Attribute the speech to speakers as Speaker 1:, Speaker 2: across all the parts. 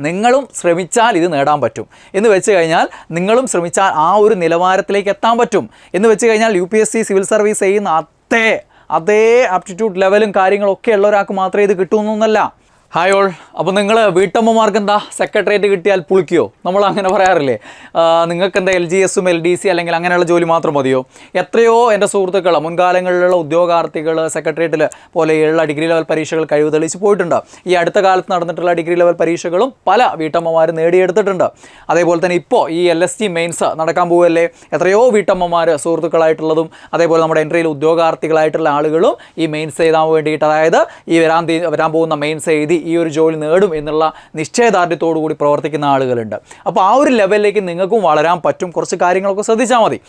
Speaker 1: നിങ്ങളും ശ്രമിച്ചാൽ ഇത് നേടാൻ പറ്റും. എന്ന് വെച്ച് കഴിഞ്ഞാൽ നിങ്ങളും ശ്രമിച്ചാൽ ആ ഒരു നിലവാരത്തിലേക്ക് എത്താൻ പറ്റും. എന്ന് വെച്ച് കഴിഞ്ഞാൽ യു സിവിൽ സർവീസ് ചെയ്യുന്ന അതേ അതേ ആപ്റ്റിറ്റ്യൂഡ് ലെവലും കാര്യങ്ങളൊക്കെ ഉള്ള ഒരാൾക്ക് മാത്രമേ ഇത് കിട്ടുമെന്നൊന്നല്ല ഹായ് ഓൾ അപ്പോൾ നിങ്ങൾ വീട്ടമ്മമാർക്ക് എന്താ സെക്രട്ടേറിയറ്റ് കിട്ടിയാൽ പുളിക്കുകയോ നമ്മൾ അങ്ങനെ പറയാറില്ലേ നിങ്ങൾക്ക് എന്താ എൽ ജി എസും എൽ ഡി സി അല്ലെങ്കിൽ അങ്ങനെയുള്ള ജോലി മാത്രം മതിയോ? എത്രയോ എന്റെ സുഹൃത്തുക്കൾ മുൻകാലങ്ങളിലുള്ള ഉദ്യോഗാർത്ഥികൾ സെക്രട്ടേറിയറ്റിൽ പോലെയുള്ള ഡിഗ്രി ലെവൽ പരീക്ഷകൾ കഴിവ് തെളിയിച്ച് പോയിട്ടുണ്ട്. ഈ അടുത്ത കാലത്ത് നടന്നിട്ടുള്ള ഡിഗ്രി ലെവൽ പരീക്ഷകളും പല വീട്ടമ്മമാർ നേടിയെടുത്തിട്ടുണ്ട്. അതേപോലെ തന്നെ ഇപ്പോൾ ഈ എൽ എസ് ടി മെയിൻസ് നടക്കാൻ പോകല്ലേ എത്രയോ വീട്ടമ്മമാർ സുഹൃത്തുക്കളായിട്ടുള്ളതും അതേപോലെ നമ്മുടെ എൻട്രിയിൽ ഉദ്യോഗാർത്ഥികളായിട്ടുള്ള ആളുകളും ഈ മെയിൻസ് എഴുതാൻ വേണ്ടിയിട്ട് അതായത് ഈ വരാൻ വരാൻ പോകുന്ന മെയിൻസ് എഴുതി ഈ ഒരു ജോലി നേടും എന്നുള്ള നിശ്ചയദാർഢ്യത്തോടു കൂടി പ്രവർത്തിക്കുന്ന ആളുകളുണ്ട്. അപ്പോൾ ആ ഒരു ലെവലിലേക്ക് നിങ്ങൾക്കും വളരാൻ പറ്റും. കുറച്ച് കാര്യങ്ങളൊക്കെ ശ്രദ്ധിച്ചാൽ മതി.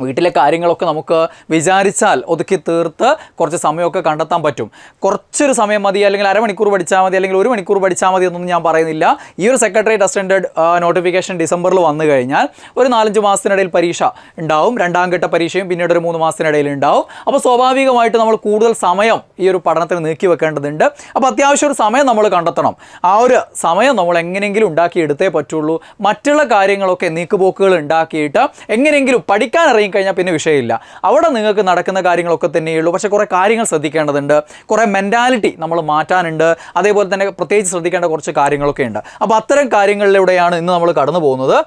Speaker 1: വീട്ടിലെ കാര്യങ്ങളൊക്കെ നമുക്ക് വിചാരിച്ചാൽ ഒതുക്കി തീർത്ത് കുറച്ച് സമയമൊക്കെ കണ്ടെത്താൻ പറ്റും. കുറച്ചൊരു സമയം മതി അല്ലെങ്കിൽ അരമണിക്കൂർ പഠിച്ചാൽ മതി അല്ലെങ്കിൽ ഒരു മണിക്കൂർ പഠിച്ചാൽ മതി എന്നൊന്നും ഞാൻ പറയുന്നില്ല. ഈ ഒരു സെക്രട്ടേറിയറ്റ് അസിസ്റ്റന്റഡ് നോട്ടിഫിക്കേഷൻ ഡിസംബറിൽ വന്നു കഴിഞ്ഞാൽ ഒരു നാലഞ്ച് മാസത്തിനിടയിൽ പരീക്ഷ ഉണ്ടാവും. രണ്ടാം ഘട്ട പരീക്ഷയും പിന്നീട് ഒരു മൂന്ന് മാസത്തിനിടയിൽ ഉണ്ടാവും. അപ്പോൾ സ്വാഭാവികമായിട്ട് നമ്മൾ കൂടുതൽ സമയം ഈ ഒരു പഠനത്തിന് നീക്കി വെക്കേണ്ടതുണ്ട്. അപ്പോൾ അത്യാവശ്യം ഒരു സമയം നമ്മൾ കണ്ടെത്തണം. ആ ഒരു സമയം നമ്മൾ എങ്ങനെയെങ്കിലും ഉണ്ടാക്കി എടുത്തേ പറ്റുള്ളൂ. മറ്റുള്ള കാര്യങ്ങളൊക്കെ നീക്കുപോക്കുകൾ ഉണ്ടാക്കിയിട്ട് എങ്ങനെയെങ്കിലും പഠിക്കാൻ ഇറങ്ങിക്കഴിഞ്ഞാൽ പിന്നെ വിഷയമില്ല. അവിടെ നിങ്ങൾക്ക് നടക്കുന്ന കാര്യങ്ങളൊക്കെ തന്നെയുള്ളൂ. പക്ഷേ കുറേ കാര്യങ്ങൾ ശ്രദ്ധിക്കേണ്ടതുണ്ട്. കുറേ മെന്റാലിറ്റി നമ്മൾ മാറ്റാനുണ്ട്. അതേപോലെ തന്നെ പ്രത്യേകിച്ച് ശ്രദ്ധിക്കേണ്ട കുറച്ച് കാര്യങ്ങളൊക്കെ ഉണ്ട്. അപ്പോൾ അത്തരം കാര്യങ്ങളിലൂടെയാണ് ഇന്ന് നമ്മൾ കടന്നു പോകുന്നത്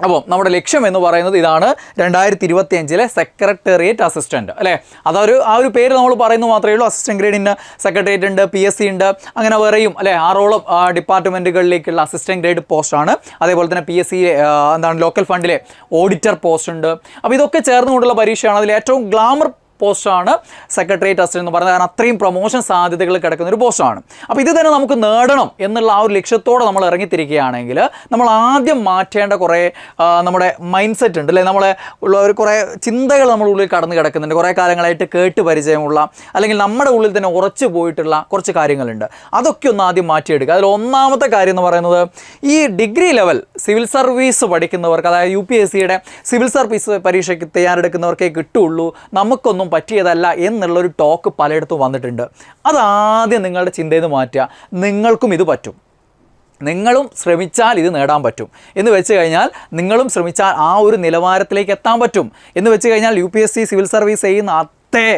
Speaker 1: അപ്പോൾ നമ്മുടെ ലക്ഷ്യം എന്ന് പറയുന്നത് ഇതാണ് രണ്ടായിരത്തി ഇരുപത്തി അഞ്ചിലെ സെക്രട്ടേറിയറ്റ് അസിസ്റ്റന്റ് അല്ലേ? അതൊരു ആ ഒരു പേര് നമ്മൾ പറയുന്നത് മാത്രമേ ഉള്ളൂ. അസിസ്റ്റന്റ് ഗ്രേഡിന് സെക്രട്ടേറിയറ്റ് ഉണ്ട് പി എസ് സി ഉണ്ട് അങ്ങനെ വേറെയും അല്ലേ? ആറോളം ഡിപ്പാർട്ട്മെന്റുകളിലേക്കുള്ള അസിസ്റ്റന്റ് ഗ്രേഡ് പോസ്റ്റാണ് അതേപോലെ തന്നെ പി എസ് സി എന്താണ് ലോക്കൽ ഫണ്ടിലെ ഓഡിറ്റർ പോസ്റ്റ് ഉണ്ട്. അപ്പോൾ ഇതൊക്കെ ചേർന്നുകൊണ്ടുള്ള പരീക്ഷയാണ്. അതിൽ ഏറ്റവും ഗ്ലാമർ പോസ്റ്റാണ് സെക്രട്ടേറിയറ്റ് അസിസ്റ്റന്റ് എന്ന് പറയുന്നത് കാരണം അത്രയും പ്രൊമോഷൻ സാധ്യതകൾ കിടക്കുന്ന ഒരു പോസ്റ്റാണ്. അപ്പോൾ ഇത് തന്നെ നമുക്ക് നേടണം എന്നുള്ള ആ ഒരു ലക്ഷ്യത്തോടെ നമ്മൾ ഇറങ്ങിത്തിരിക്കുകയാണെങ്കിൽ നമ്മൾ ആദ്യം മാറ്റേണ്ട കുറേ നമ്മുടെ മൈൻഡ് സെറ്റ് ഉണ്ട് അല്ലേ? നമ്മളെ ഉള്ള ഒരു കുറേ ചിന്തകൾ നമ്മുടെ ഉള്ളിൽ കടന്നു കിടക്കുന്നുണ്ട്. കുറേ കാലങ്ങളായിട്ട് കേട്ട് പരിചയമുള്ള അല്ലെങ്കിൽ നമ്മുടെ ഉള്ളിൽ തന്നെ ഉറച്ചു പോയിട്ടുള്ള കുറച്ച് കാര്യങ്ങളുണ്ട്. അതൊക്കെ ഒന്ന് ആദ്യം മാറ്റിയെടുക്കുക. അതിൽ ഒന്നാമത്തെ കാര്യം എന്ന് പറയുന്നത് ഈ ഡിഗ്രി ലെവൽ സിവിൽ സർവീസ് പഠിക്കുന്നവർക്ക് അതായത് യു പി എസ് സിയുടെ സിവിൽ സർവീസ് പരീക്ഷയ്ക്ക് തയ്യാറെടുക്കുന്നവർക്കേ കിട്ടുള്ളൂ. നമുക്കൊന്നും പറ്റിയതല്ല എന്നുള്ളൊരു ടോക്ക് പലയിടത്തും വന്നിട്ടുണ്ട്. അതാദ്യം നിങ്ങളുടെ ചിന്തയിൽ നിന്ന് മാറ്റുക. നിങ്ങൾക്കും ഇത് പറ്റും. നിങ്ങളും ശ്രമിച്ചാൽ ഇത് നേടാൻ പറ്റും. എന്ന് വെച്ച് കഴിഞ്ഞാൽ നിങ്ങളും ശ്രമിച്ചാൽ ആ ഒരു നിലവാരത്തിലേക്ക് എത്താൻ പറ്റും. എന്ന് വെച്ച് കഴിഞ്ഞാൽ യു സിവിൽ സർവീസ് ചെയ്യുന്ന അതേ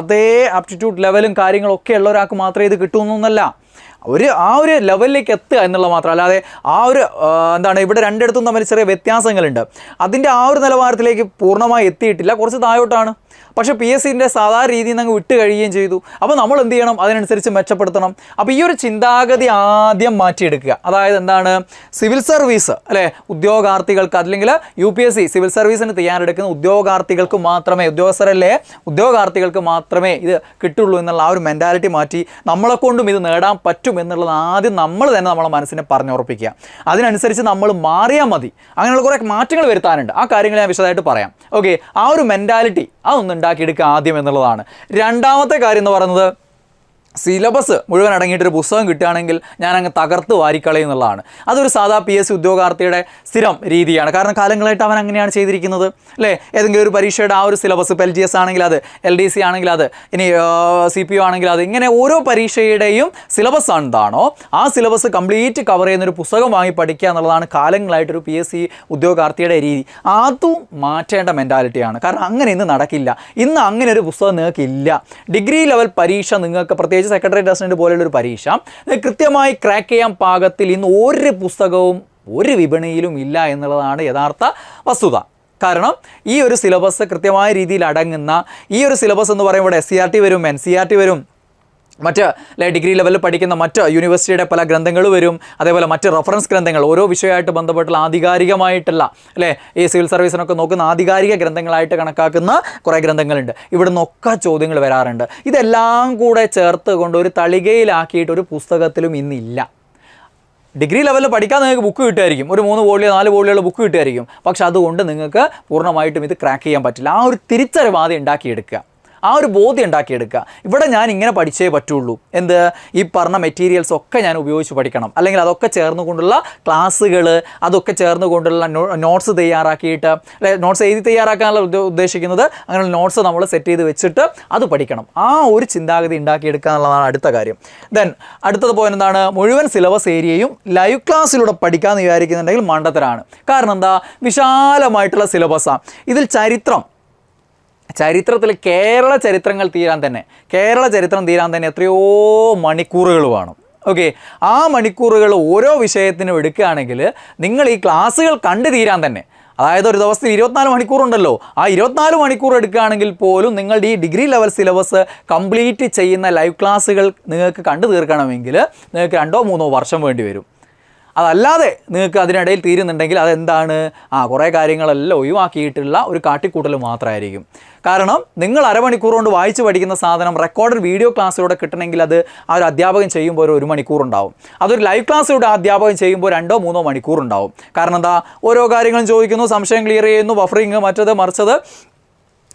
Speaker 1: അതേ ആപ്റ്റിറ്റ്യൂഡ് ലെവലും കാര്യങ്ങളൊക്കെ ഉള്ള ഒരാൾക്ക് മാത്രമേ ഇത് കിട്ടുമെന്നൊന്നല്ല ഒരു ആ ഒരു ലെവലിലേക്ക് എത്തുക എന്നുള്ള മാത്രം. അല്ലാതെ ആ ഒരു എന്താണ് ഇവിടെ രണ്ടിടത്തും തമ്മിൽ ചെറിയ വ്യത്യാസങ്ങളുണ്ട്. അതിന്റെ ആ ഒരു നിലവാരത്തിലേക്ക് പൂർണമായി എത്തിയിട്ടില്ല. കുറച്ച് താഴോട്ടാണ്. പക്ഷേ പി എസ് സിന്റെ സാധാരണ രീതിയിൽ നിന്ന് അങ്ങ് വിട്ട് കഴിയുകയും ചെയ്തു. അപ്പോൾ നമ്മൾ എന്ത് ചെയ്യണം? അതിനനുസരിച്ച് മെച്ചപ്പെടുത്തണം. അപ്പോൾ ഈ ഒരു ചിന്താഗതി ആദ്യം മാറ്റിയെടുക്കുക. അതായത് എന്താണ്? സിവിൽ സർവീസ് അല്ലേ? ഉദ്യോഗാർത്ഥികൾക്ക് അല്ലെങ്കിൽ U P S C civil സർവീസിന് തയ്യാറെടുക്കുന്ന ഉദ്യോഗാർത്ഥികൾക്ക് മാത്രമേ ഉദ്യോഗസ്ഥരല്ലേ? ഉദ്യോഗാർത്ഥികൾക്ക് മാത്രമേ ഇത് കിട്ടുള്ളൂ എന്നുള്ള ആ ഒരു മെന്റാലിറ്റി മാറ്റി നമ്മളെ കൊണ്ടും ഇത് നേടാൻ പറ്റും എന്നുള്ളത് ആദ്യം നമ്മൾ തന്നെ നമ്മളെ മനസ്സിനെ പറഞ്ഞുറപ്പിക്കുക. അതിനനുസരിച്ച് നമ്മൾ മാറിയാൽ മതി. അങ്ങനെയുള്ള കുറേ മാറ്റങ്ങൾ വരുത്താനുണ്ട്. ആ കാര്യങ്ങൾ ഞാൻ വിശദമായിട്ട് പറയാം. ഓക്കെ ആ ഒരു മെന്റാലിറ്റി അതൊന്ന് ഉണ്ടാക്കിയെടുക്കുക ആദ്യം എന്നുള്ളതാണ്. രണ്ടാമത്തെ കാര്യം എന്ന് പറയുന്നത് സിലബസ് മുഴുവൻ അടങ്ങിയിട്ടൊരു പുസ്തകം കിട്ടുകയാണെങ്കിൽ ഞാൻ അങ്ങ് തകർത്ത് വാരിക്കളയും എന്നുള്ളതാണ്. അതൊരു സാധാ പി എസ് ഉദ്യോഗാർത്ഥിയുടെ സ്ഥിരം രീതിയാണ്. കാരണം കാലങ്ങളായിട്ട് അവൻ അങ്ങനെയാണ് ചെയ്തിരിക്കുന്നത്. അല്ലേ? ഏതെങ്കിലും ഒരു പരീക്ഷയുടെ ആ ഒരു സിലബസ് ഇപ്പോൾ എൽ ജി എസ് ആണെങ്കിൽ അത് എൽ ഡി സി ആണെങ്കിൽ അത് ഇനി സി പി ഒ ആണെങ്കിൽ അത് ഇങ്ങനെ ഓരോ പരീക്ഷയുടെയും സിലബസ് എന്താണോ ആ സിലബസ് കംപ്ലീറ്റ് കവർ ചെയ്യുന്ന ഒരു പുസ്തകം വാങ്ങി പഠിക്കുക എന്നുള്ളതാണ് കാലങ്ങളായിട്ടൊരു പി എസ് സി ഉദ്യോഗാർത്ഥിയുടെ രീതി. അതും മാറ്റേണ്ട മെന്റാലിറ്റിയാണ് കാരണം അങ്ങനെ ഇന്ന് നടക്കില്ല. ഇന്ന് അങ്ങനെ ഒരു പുസ്തകം നിങ്ങൾക്കില്ല. ഡിഗ്രി ലെവൽ പരീക്ഷ നിങ്ങൾക്ക് പ്രത്യേകിച്ച് സെക്രട്ടറി അസിസ്റ്റന്റ് പോലെയുള്ള ഒരു പരീക്ഷ. കൃത്യമായി ക്രാക്ക് ചെയ്യാൻ പാകത്തിൽ ഇന്ന് ഒരു പുസ്തകവും ഒരു വിപണിയിലും ഇല്ല എന്നുള്ളതാണ് യഥാർത്ഥ വസ്തുത. കാരണം ഈ ഒരു സിലബസ് കൃത്യമായ രീതിയിൽ അടങ്ങുന്ന ഈ ഒരു സിലബസ് എന്ന് പറയുമ്പോൾ എസ് സി ആർ ടി വരും എൻ സി ആർ ടി വരും മറ്റ് ഡിഗ്രി ലെവലിൽ പഠിക്കുന്ന മറ്റ് യൂണിവേഴ്സിറ്റിയുടെ പല ഗ്രന്ഥങ്ങൾ വരും. അതേപോലെ മറ്റ് റഫറൻസ് ഗ്രന്ഥങ്ങൾ ഓരോ വിഷയമായിട്ട് ബന്ധപ്പെട്ടുള്ള ആധികാരികമായിട്ടുള്ള അല്ലേ ഈ സിവിൽ സർവീസിനൊക്കെ നോക്കുന്ന ആധികാരിക ഗ്രന്ഥങ്ങളായിട്ട് കണക്കാക്കുന്ന കുറേ ഗ്രന്ഥങ്ങളുണ്ട്. ഇവിടെ നിന്നൊക്കെ ചോദ്യങ്ങൾ വരാറുണ്ട്. ഇതെല്ലാം കൂടെ ചേർത്ത് കൊണ്ട് ഒരു തളികയിലാക്കിയിട്ട് ഒരു പുസ്തകത്തിലും ഇന്നില്ല. ഡിഗ്രി ലെവലിൽ പഠിക്കാൻ നിങ്ങൾക്ക് ബുക്ക് കിട്ടുമായിരിക്കും. ഒരു മൂന്ന് വോളിയോ നാല് വോളിയുള്ള ബുക്ക് കിട്ടുമായിരിക്കും. പക്ഷെ അതുകൊണ്ട് നിങ്ങൾക്ക് പൂർണമായിട്ടും ഇത് ക്രാക്ക് ചെയ്യാൻ പറ്റില്ല. ആ ഒരു തിരിച്ചറിവ് ഉണ്ടാക്കിയെടുക്കുക. ആ ഒരു ബോധ്യം ഉണ്ടാക്കിയെടുക്കുക. ഇവിടെ ഞാൻ ഇങ്ങനെ പഠിച്ചേ പറ്റുള്ളൂ. എന്ത്? ഈ പറഞ്ഞ മെറ്റീരിയൽസ് ഒക്കെ ഞാൻ ഉപയോഗിച്ച് പഠിക്കണം. അല്ലെങ്കിൽ അതൊക്കെ ചേർന്നുകൊണ്ടുള്ള ക്ലാസ്സുകൾ അതൊക്കെ ചേർന്നുകൊണ്ടുള്ള നോട്ട്സ് തയ്യാറാക്കിയിട്ട് നോട്ട്സ് എഴുതി തയ്യാറാക്കാനുള്ള ഉദ്ദ- ഉദ്ദേശിക്കുന്നത് അങ്ങനെ നോട്ട്സ് നമ്മൾ സെറ്റ് ചെയ്ത് വെച്ചിട്ട് അത് പഠിക്കണം. ആ ഒരു ചിന്താഗതി ഉണ്ടാക്കിയെടുക്കുക എന്നുള്ളതാണ് അടുത്ത കാര്യം. ദെൻ അടുത്തത് പോയിന്റ് എന്താണ്? മുഴുവൻ സിലബസ് ഏരിയയും ലൈവ് ക്ലാസ്സിലൂടെ പഠിക്കാമെന്ന് വിചാരിക്കുന്നുണ്ടെങ്കിൽ മണ്ടത്തരാണ്. കാരണം എന്താ? വിശാലമായിട്ടുള്ള സിലബസാണ് ഇതിൽ ചരിത്രം ചരിത്രത്തിൽ കേരള ചരിത്രങ്ങൾ തീരാൻ തന്നെ കേരള ചരിത്രം തീരാൻ തന്നെ എത്രയോ മണിക്കൂറുകൾ വേണം. ഓക്കെ ആ മണിക്കൂറുകൾ ഓരോ വിഷയത്തിനും എടുക്കുകയാണെങ്കിൽ നിങ്ങൾ ഈ ക്ലാസ്സുകൾ കണ്ടു തീരാൻ തന്നെ അതായത് ഒരു ദിവസത്തിൽ ഇരുപത്തിനാല് മണിക്കൂറുണ്ടല്ലോ ആ ഇരുപത്തിനാല് മണിക്കൂർ എടുക്കുകയാണെങ്കിൽ പോലും നിങ്ങളുടെ ഈ ഡിഗ്രി ലെവൽ സിലബസ് കംപ്ലീറ്റ് ചെയ്യുന്ന ലൈവ് ക്ലാസ്സുകൾ നിങ്ങൾക്ക് കണ്ടു തീർക്കണമെങ്കിൽ നിങ്ങൾക്ക് രണ്ടോ മൂന്നോ വർഷം വേണ്ടി വരും. അതല്ലാതെ നിങ്ങൾക്ക് അതിനിടയിൽ തീരുന്നുണ്ടെങ്കിൽ അതെന്താണ്? ആ കുറേ കാര്യങ്ങളെല്ലാം ഒഴിവാക്കിയിട്ടുള്ള ഒരു കാട്ടിക്കൂട്ടൽ മാത്രമായിരിക്കും. കാരണം നിങ്ങൾ അരമണിക്കൂർ കൊണ്ട് വായിച്ച് പഠിക്കുന്ന സാധനം റെക്കോർഡഡ് വീഡിയോ ക്ലാസ്സിലൂടെ കിട്ടണമെങ്കിൽ അത് ആ ഒരു അധ്യാപകൻ ചെയ്യുമ്പോൾ ഒരു മണിക്കൂർ ഉണ്ടാവും. അതൊരു ലൈവ് ക്ലാസ്സിലൂടെ അധ്യാപകൻ ചെയ്യുമ്പോൾ രണ്ടോ മൂന്നോ മണിക്കൂർ ഉണ്ടാവും. കാരണം എന്താ? ഓരോ കാര്യങ്ങളും ചോദിക്കുന്നു സംശയം ക്ലിയർ ചെയ്യുന്നു ബഫറിങ് മറ്റത് മറിച്ചത്.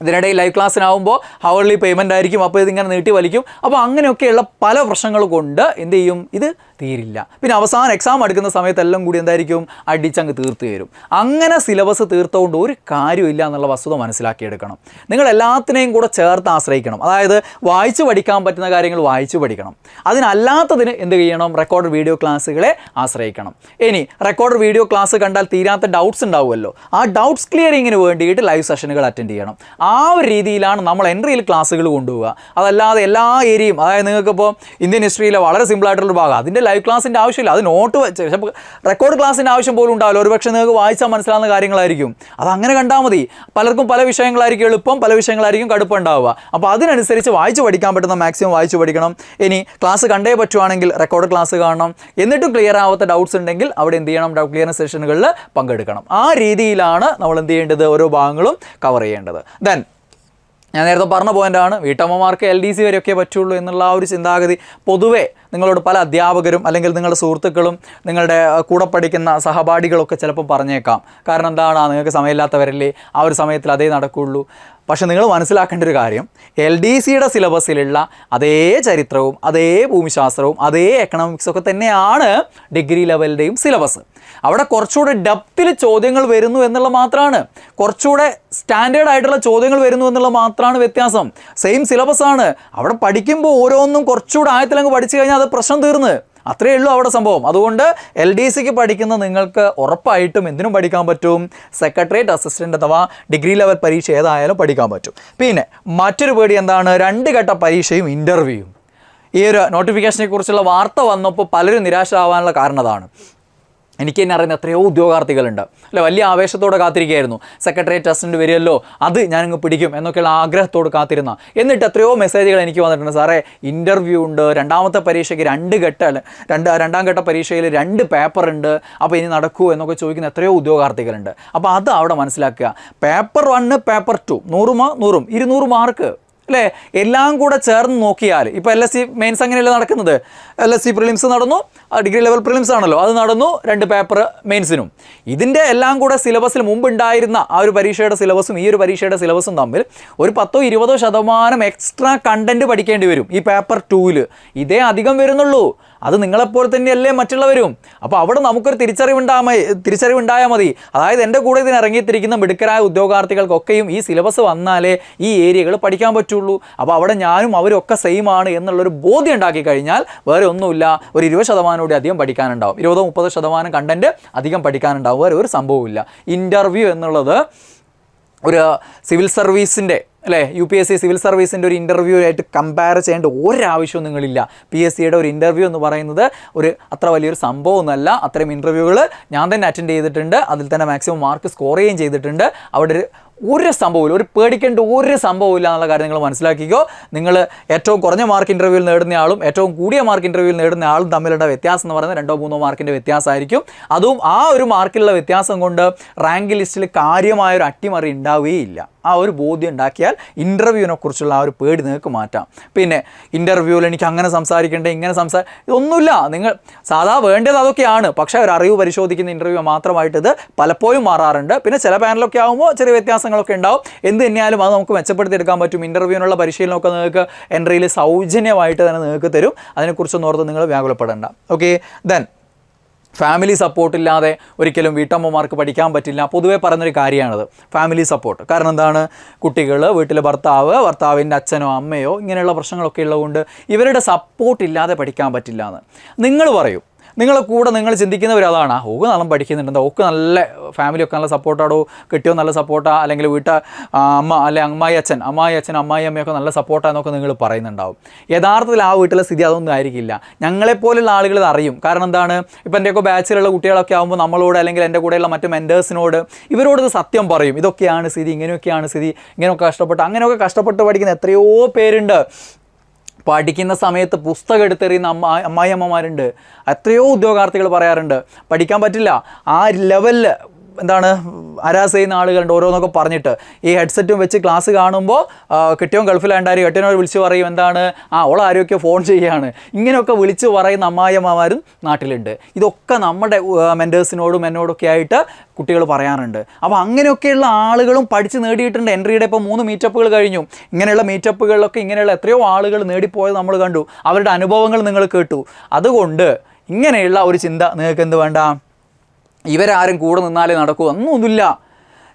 Speaker 1: ഇതിനിടയിൽ ലൈവ് ക്ലാസ്സിനാവുമ്പോൾ ഹവർലി പേയ്മെന്റ് ആയിരിക്കും. അപ്പോൾ ഇതിങ്ങനെ നീട്ടി വലിക്കും. അപ്പോൾ അങ്ങനെയൊക്കെയുള്ള പല പ്രശ്നങ്ങൾ കൊണ്ട് എന്ത് ചെയ്യും? ഇത് തീരില്ല പിന്നെ അവസാനം എക്സാം എടുക്കുന്ന സമയത്തെല്ലാം കൂടി എന്തായിരിക്കും? അടിച്ചങ്ങ് തീർത്ത് തരും. അങ്ങനെ സിലബസ് തീർത്തുകൊണ്ട് ഒരു കാര്യമില്ല എന്നുള്ള വസ്തുത മനസ്സിലാക്കിയെടുക്കണം. നിങ്ങൾ എല്ലാത്തിനെയും കൂടെ ചേർത്ത് ആശ്രയിക്കണം. അതായത് വായിച്ചു പഠിക്കാൻ പറ്റുന്ന കാര്യങ്ങൾ വായിച്ചു പഠിക്കണം. അതിനല്ലാത്തതിന് എന്ത് ചെയ്യണം? റെക്കോർഡ് വീഡിയോ ക്ലാസ്സുകളെ ആശ്രയിക്കണം. ഇനി റെക്കോർഡ് വീഡിയോ ക്ലാസ് കണ്ടാൽ തീരാത്ത ഡൗട്ട്സ് ഉണ്ടാവുമല്ലോ. ആ ഡൗട്ട്സ് ക്ലിയറിങ്ങിന് വേണ്ടിയിട്ട് ലൈവ് സെഷനുകൾ അറ്റൻഡ് ചെയ്യണം. ആ ഒരു രീതിയിലാണ് നമ്മൾ എൻട്രിയിൽ ക്ലാസ്സുകൾ കൊണ്ടുപോകുക അതല്ലാതെ എല്ലാ ഏരിയയും അതായത് നിങ്ങൾക്കിപ്പോൾ ഇന്ത്യൻ ഹിസ്റ്ററിയിലെ വളരെ സിമ്പിൾ ആയിട്ടുള്ള ഭാഗം. അതിന്റെ ലൈവ് ക്ലാസ്സിന്റെ ആവശ്യമില്ല. അത് നോട്ട് വെച്ച്. റെക്കോർഡ് ക്ലാസ്സിന്റെ ആവശ്യം പോലും ഉണ്ടാവില്ല. ഒരുപക്ഷെ നിങ്ങൾക്ക് വായിച്ചാൽ മനസ്സിലാവുന്ന കാര്യങ്ങളായിരിക്കും. അത് അങ്ങനെ കണ്ടാൽ മതി. പലർക്കും പല വിഷയങ്ങളായിരിക്കും എളുപ്പം പല വിഷയങ്ങളായിരിക്കും കടുപ്പുണ്ടാവുക അപ്പോൾ അതിനനുസരിച്ച് വായിച്ച് പഠിക്കാൻ പറ്റുന്ന മാക്സിമം വായിച്ച് പഠിക്കണം. ഇനി ക്ലാസ് കണ്ടേ പറ്റുവാണെങ്കിൽ റെക്കോർഡ് ക്ലാസ് കാണണം. എന്നിട്ടും ക്ലിയർ ആവാത്ത ഡൗട്ട്സ് ഉണ്ടെങ്കിൽ അവിടെ എന്ത് ചെയ്യണം? ഡൗട്ട് ക്ലിയറൻസ് സെഷനുകളിൽ പങ്കെടുക്കണം. ആ രീതിയിലാണ് നമ്മൾ എന്ത് ചെയ്യേണ്ടത്? ഓരോ ഭാഗങ്ങളും കവർ ചെയ്യേണ്ടത്. ദെൻ ഞാൻ നേരത്തെ പറഞ്ഞ പോയിന്റാണ് വീട്ടമ്മമാർക്ക് എൽ ഡി സി വരെയൊക്കെ പറ്റുള്ളൂ എന്നുള്ള ആ ഒരു ചിന്താഗതി പൊതുവേ നിങ്ങളോട് പല അധ്യാപകരും അല്ലെങ്കിൽ നിങ്ങളുടെ സുഹൃത്തുക്കളും നിങ്ങളുടെ കൂടെ പഠിക്കുന്ന സഹപാഠികളൊക്കെ ചിലപ്പോൾ പറഞ്ഞേക്കാം. കാരണം എന്താണ്? നിങ്ങൾക്ക് സമയമില്ലാത്തവരല്ലേ? ആ ഒരു സമയത്തിൽ അതേ നടക്കുള്ളൂ. പക്ഷെ നിങ്ങൾ മനസ്സിലാക്കേണ്ട ഒരു കാര്യം എൽ ഡി സിയുടെ സിലബസിലുള്ള അതേ ചരിത്രവും അതേ ഭൂമിശാസ്ത്രവും അതേ എക്കണോമിക്സും ഒക്കെ തന്നെയാണ് ഡിഗ്രി ലെവലിന്റെയും സിലബസ് അവിടെ കുറച്ചുകൂടെ ഡെപ്തിൽ ചോദ്യങ്ങൾ വരുന്നു എന്നുള്ള മാത്രമാണ് കുറച്ചുകൂടെ സ്റ്റാൻഡേർഡ് ആയിട്ടുള്ള ചോദ്യങ്ങൾ വരുന്നു എന്നുള്ള മാത്രമാണ് വ്യത്യാസം. സെയിം സിലബസ് ആണ്. അവിടെ പഠിക്കുമ്പോൾ ഓരോന്നും കുറച്ചുകൂടെ ആയത്തിലങ്ങ് പഠിച്ചു കഴിഞ്ഞാൽ അത് പ്രശ്നം തീർന്ന്. അത്രയേ ഉള്ളൂ അവിടെ സംഭവം. അതുകൊണ്ട് എൽ ഡി സിക്ക് പഠിക്കുന്ന നിങ്ങൾക്ക് ഉറപ്പായിട്ടും എന്തിനും പഠിക്കാൻ പറ്റും? സെക്രട്ടേറിയറ്റ് അസിസ്റ്റന്റ് അഥവാ ഡിഗ്രി ലെവൽ പരീക്ഷ ഏതായാലും പഠിക്കാൻ പറ്റും. പിന്നെ മറ്റൊരു പേടി എന്താണ്? രണ്ട് ഘട്ട പരീക്ഷയും ഇന്റർവ്യൂയും ഈ ഒരു നോട്ടിഫിക്കേഷനെ കുറിച്ചുള്ള വാർത്ത വന്നപ്പോൾ പലരും നിരാശരാവാനുള്ള കാരണം അതാണ്. എനിക്ക് തന്നെ അറിയുന്ന എത്രയോ ഉദ്യോഗാർത്ഥികളുണ്ട്. അല്ല വലിയ ആവേശത്തോടെ കാത്തിരിക്കുകയായിരുന്നു. സെക്രട്ടേറിയറ്റ് അസിസ്റ്റന്റ് വരുമല്ലോ അത് ഞാനങ്ങ് പിടിക്കും എന്നൊക്കെയുള്ള ആഗ്രഹത്തോട് കാത്തിരുന്ന. എന്നിട്ട് എത്രയോ മെസ്സേജുകൾ എനിക്ക് വന്നിട്ടുണ്ട്. സാറേ ഇന്റർവ്യൂ ഉണ്ട് രണ്ടാമത്തെ പരീക്ഷയ്ക്ക് രണ്ട് ഘട്ട രണ്ട് രണ്ടാം ഘട്ട പരീക്ഷയിൽ രണ്ട് പേപ്പർ ഉണ്ട്. അപ്പോൾ ഇനി നടക്കൂ എന്നൊക്കെ ചോദിക്കുന്ന എത്രയോ ഉദ്യോഗാർത്ഥികളുണ്ട്. അപ്പോൾ അത് അവിടെ മനസ്സിലാക്കുക. പേപ്പർ വണ്ണ് പേപ്പർ ടു നൂറ് നൂറും ഇരുന്നൂറ് മാർക്ക് അല്ലേ? എല്ലാം കൂടെ ചേർന്ന് നോക്കിയാൽ ഇപ്പോൾ എൽ എസ് സി മെയിൻസ് അങ്ങനെയല്ല നടക്കുന്നത്? എൽ എസ് സി പ്രിലിംസ് നടന്നു ഡിഗ്രി ലെവൽ പ്രിലിംസ് ആണല്ലോ. അത് നടന്നു രണ്ട് പേപ്പർ മെയിൻസിനും ഇതിന്റെ എല്ലാം കൂടെ സിലബസിൽ മുമ്പ് ഉണ്ടായിരുന്ന ആ ഒരു പരീക്ഷയുടെ സിലബസും ഈ ഒരു പരീക്ഷയുടെ സിലബസും തമ്മിൽ ഒരു പത്തോ ഇരുപതോ ശതമാനം എക്സ്ട്രാ കണ്ടന്റ് പഠിക്കേണ്ടി വരും ഈ പേപ്പർ ടൂവിൽ ഇതേ അധികം വരുന്നുള്ളൂ. അത് നിങ്ങളെപ്പോലെ തന്നെയല്ലേ മറ്റുള്ളവരും? അപ്പോൾ അവിടെ നമുക്കൊരു തിരിച്ചറിവുണ്ടാമ തിരിച്ചറിവുണ്ടായാൽ മതി. അതായത് എന്റെ കൂടെ ഇതിന് ഇറങ്ങിത്തിരിക്കുന്ന മിടുക്കരായ ഉദ്യോഗാർത്ഥികൾക്കൊക്കെയും ഈ സിലബസ് വന്നാലേ ഈ ഏരിയകൾ പഠിക്കാൻ പറ്റുള്ളൂ. അപ്പോൾ അവിടെ ഞാനും അവരൊക്കെ സെയിം ആണ് എന്നുള്ളൊരു ബോധ്യം ഉണ്ടാക്കി കഴിഞ്ഞാൽ വേറെ ഒന്നുമില്ല. ഒരു ഇരുപത് ശതമാനം കൂടി അധികം പഠിക്കാനുണ്ടാവും. ഇരുപതോ മുപ്പതോ ശതമാനം കണ്ടന്റ് അധികം പഠിക്കാനുണ്ടാവും. വേറെ ഒരു സംഭവമില്ല ഇന്റർവ്യൂ എന്നുള്ളത് ഒരു സിവിൽ സർവീസിന്റെ അല്ലേ? U P S C civil സർവീസിന്റെ ഒരു ഇന്റർവ്യൂ ആയിട്ട് കമ്പയർ ചെയ്യേണ്ട ഒരാവശ്യവും നിങ്ങളില്ല. പി എസ് സിയുടെ ഒരു ഇന്റർവ്യൂ എന്ന് പറയുന്നത് ഒരു അത്ര വലിയൊരു സംഭവമൊന്നുമല്ല. അത്തരം ഇന്റർവ്യൂകൾ ഞാൻ തന്നെ അറ്റൻഡ് ചെയ്തിട്ടുണ്ട്. അതിൽ തന്നെ മാക്സിമം മാർക്ക് സ്കോർ ചെയ്യുകയും ചെയ്തിട്ടുണ്ട്. അവിടെ ഒരു ഒരു സംഭവമില്ല. ഒരു പേടിക്കേണ്ട ഒരു സംഭവമില്ല എന്നുള്ള കാര്യം നിങ്ങൾ മനസ്സിലാക്കിക്കോ. നിങ്ങൾ ഏറ്റവും കുറഞ്ഞ മാർക്ക് ഇന്റർവ്യൂവിൽ നേടുന്ന ആളും ഏറ്റവും കൂടിയ മാർക്ക് ഇന്റർവ്യൂവിൽ നേടുന്ന ആളും തമ്മിലുള്ള വ്യത്യാസം എന്ന് പറയുന്നത് രണ്ടോ മൂന്നോ മാർക്കിന്റെ വ്യത്യാസമായിരിക്കും. അതും ആ ഒരു മാർക്കിലുള്ള വ്യത്യാസം കൊണ്ട് റാങ്ക് ലിസ്റ്റിൽ കാര്യമായ ഒരു അട്ടിമറി ഉണ്ടാവുകയില്ല. ആ ഒരു ബോധ്യം ഉണ്ടാക്കിയാൽ ഇന്റർവ്യൂവിനെ കുറിച്ചുള്ള ആ ഒരു പേടി നിങ്ങൾക്ക് മാറ്റാം. പിന്നെ ഇന്റർവ്യൂവിൽ എനിക്ക് അങ്ങനെ സംസാരിക്കേണ്ടത് ഇങ്ങനെ സംസാ ഇതൊന്നുമില്ല. നിങ്ങൾ സാധാ വേണ്ടത് അതൊക്കെയാണ്. പക്ഷേ ഒരു അറിവ് പരിശോധിക്കുന്ന ഇന്റർവ്യൂ മാത്രമായിട്ട് ഇത് പലപ്പോഴും മാറാറുണ്ട്. പിന്നെ ചില പാനലൊക്കെ ആകുമ്പോൾ ചെറിയ വ്യത്യാസങ്ങൾ വ്യത്യാസങ്ങളൊക്കെ ഉണ്ടാവും. എന്ത് തന്നെയാലും അത് നമുക്ക് മെച്ചപ്പെടുത്തിയെടുക്കാൻ പറ്റും. ഇന്റർവ്യൂവിനുള്ള പരിശീലനമൊക്കെ നിങ്ങൾക്ക് എൻട്രിയിൽ സൗജന്യമായിട്ട് തന്നെ നിങ്ങൾക്ക് തരും. അതിനെക്കുറിച്ചൊന്നും ഓർത്ത് നിങ്ങൾ വ്യാകുലപ്പെടേണ്ട. ഓക്കെ ദെൻ ഫാമിലി സപ്പോർട്ട് ഇല്ലാതെ ഒരിക്കലും വീട്ടമ്മമാർക്ക് പഠിക്കാൻ പറ്റില്ല. പൊതുവേ പറയുന്നൊരു കാര്യമാണത്. ഫാമിലി സപ്പോർട്ട് കാരണം എന്താണ്? കുട്ടികൾ വീട്ടിലെ ഭർത്താവ് ഭർത്താവിന്റെ അച്ഛനോ അമ്മയോ ഇങ്ങനെയുള്ള പ്രശ്നങ്ങളൊക്കെ ഉള്ളതുകൊണ്ട് ഇവരുടെ സപ്പോർട്ട് ഇല്ലാതെ പഠിക്കാൻ പറ്റില്ല എന്ന്. നിങ്ങൾ പറയും. നിങ്ങളെ കൂടെ നിങ്ങൾ ചിന്തിക്കുന്നവർ അതാണ്. ഓക്ക് നല്ല പഠിക്കുന്നുണ്ട്. ഓക്ക് നല്ല ഫാമിലിയൊക്കെ നല്ല സപ്പോർട്ടാടോ കിട്ടിയോ നല്ല സപ്പോർട്ടാ അല്ലെങ്കിൽ വീട്ട അമ്മ അല്ലെ അമ്മായി അച്ഛൻ അമ്മായി അച്ഛൻ അമ്മായി അമ്മയൊക്കെ നല്ല സപ്പോർട്ടാന്നൊക്കെ നിങ്ങൾ പറയുന്നുണ്ടാവും. യഥാർത്ഥത്തിൽ ആ വീട്ടിലെ സ്ഥിതി അതൊന്നും ആയിരിക്കില്ല. ഞങ്ങളെപ്പോലുള്ള ആളുകൾ ഇത് അറിയും. കാരണം എന്താണ്? ഇപ്പം എന്റെയൊക്കെ ബാച്ചിലുള്ള കുട്ടികളൊക്കെ ആകുമ്പോൾ നമ്മളോട് അല്ലെങ്കിൽ എന്റെ കൂടെയുള്ള മറ്റു മെന്റേഴ്സിനോട് ഇവരോട് ഇത് സത്യം പറയും. ഇതൊക്കെയാണ് സ്ഥിതി ഇങ്ങനെയൊക്കെയാണ് സ്ഥിതി ഇങ്ങനെയൊക്കെ കഷ്ടപ്പെട്ട് അങ്ങനെയൊക്കെ കഷ്ടപ്പെട്ട് പഠിക്കുന്ന എത്രയോ പേരുണ്ട്. പഠിക്കുന്ന സമയത്ത് പുസ്തകം എടുത്തെറിയുന്ന അമ്മ അമ്മായിയമ്മമാരുണ്ട് എത്രയോ ഉദ്യോഗാർത്ഥികൾ പറയാറുണ്ട് പഠിക്കാൻ പറ്റില്ല. ആ ലെവലിൽ എന്താണ് ഹരാസ് ചെയ്യുന്ന ആളുകളുണ്ട് ഓരോന്നൊക്കെ പറഞ്ഞിട്ട്. ഈ ഹെഡ്സെറ്റും വെച്ച് ക്ലാസ് കാണുമ്പോൾ കെട്ടിയോൻ ഗൾഫിലാണ്ടായി കെട്ടിയോനോട് വിളിച്ച് പറയും എന്താണ്? ആ അവൾ ആരോഗ്യ ഫോൺ ചെയ്യുകയാണ് ഇങ്ങനെയൊക്കെ വിളിച്ച് പറയുന്ന അമ്മായിയമ്മമാരും നാട്ടിലുണ്ട്. ഇതൊക്കെ നമ്മുടെ മെന്റേഴ്സിനോടും എന്നോടൊക്കെ ആയിട്ട് കുട്ടികൾ പറയാറുണ്ട്. അപ്പോൾ അങ്ങനെയൊക്കെയുള്ള ആളുകളും പഠിച്ച് നേടിയിട്ടുണ്ട്. എൻട്രിയുടെ ഇപ്പോൾ മൂന്ന് മീറ്റപ്പുകൾ കഴിഞ്ഞു. ഇങ്ങനെയുള്ള മീറ്റപ്പുകളിലൊക്കെ ഇങ്ങനെയുള്ള എത്രയോ ആളുകൾ നേടിപ്പോയത് നമ്മൾ കണ്ടു. അവരുടെ അനുഭവങ്ങൾ നിങ്ങൾ കേട്ടു. അതുകൊണ്ട് ഇങ്ങനെയുള്ള ഒരു ചിന്ത നിങ്ങൾക്ക് എന്ത് വേണ്ട? ഇവരാരും കൂടെ നിന്നാലേ നടക്കൂ ഒന്നുമില്ല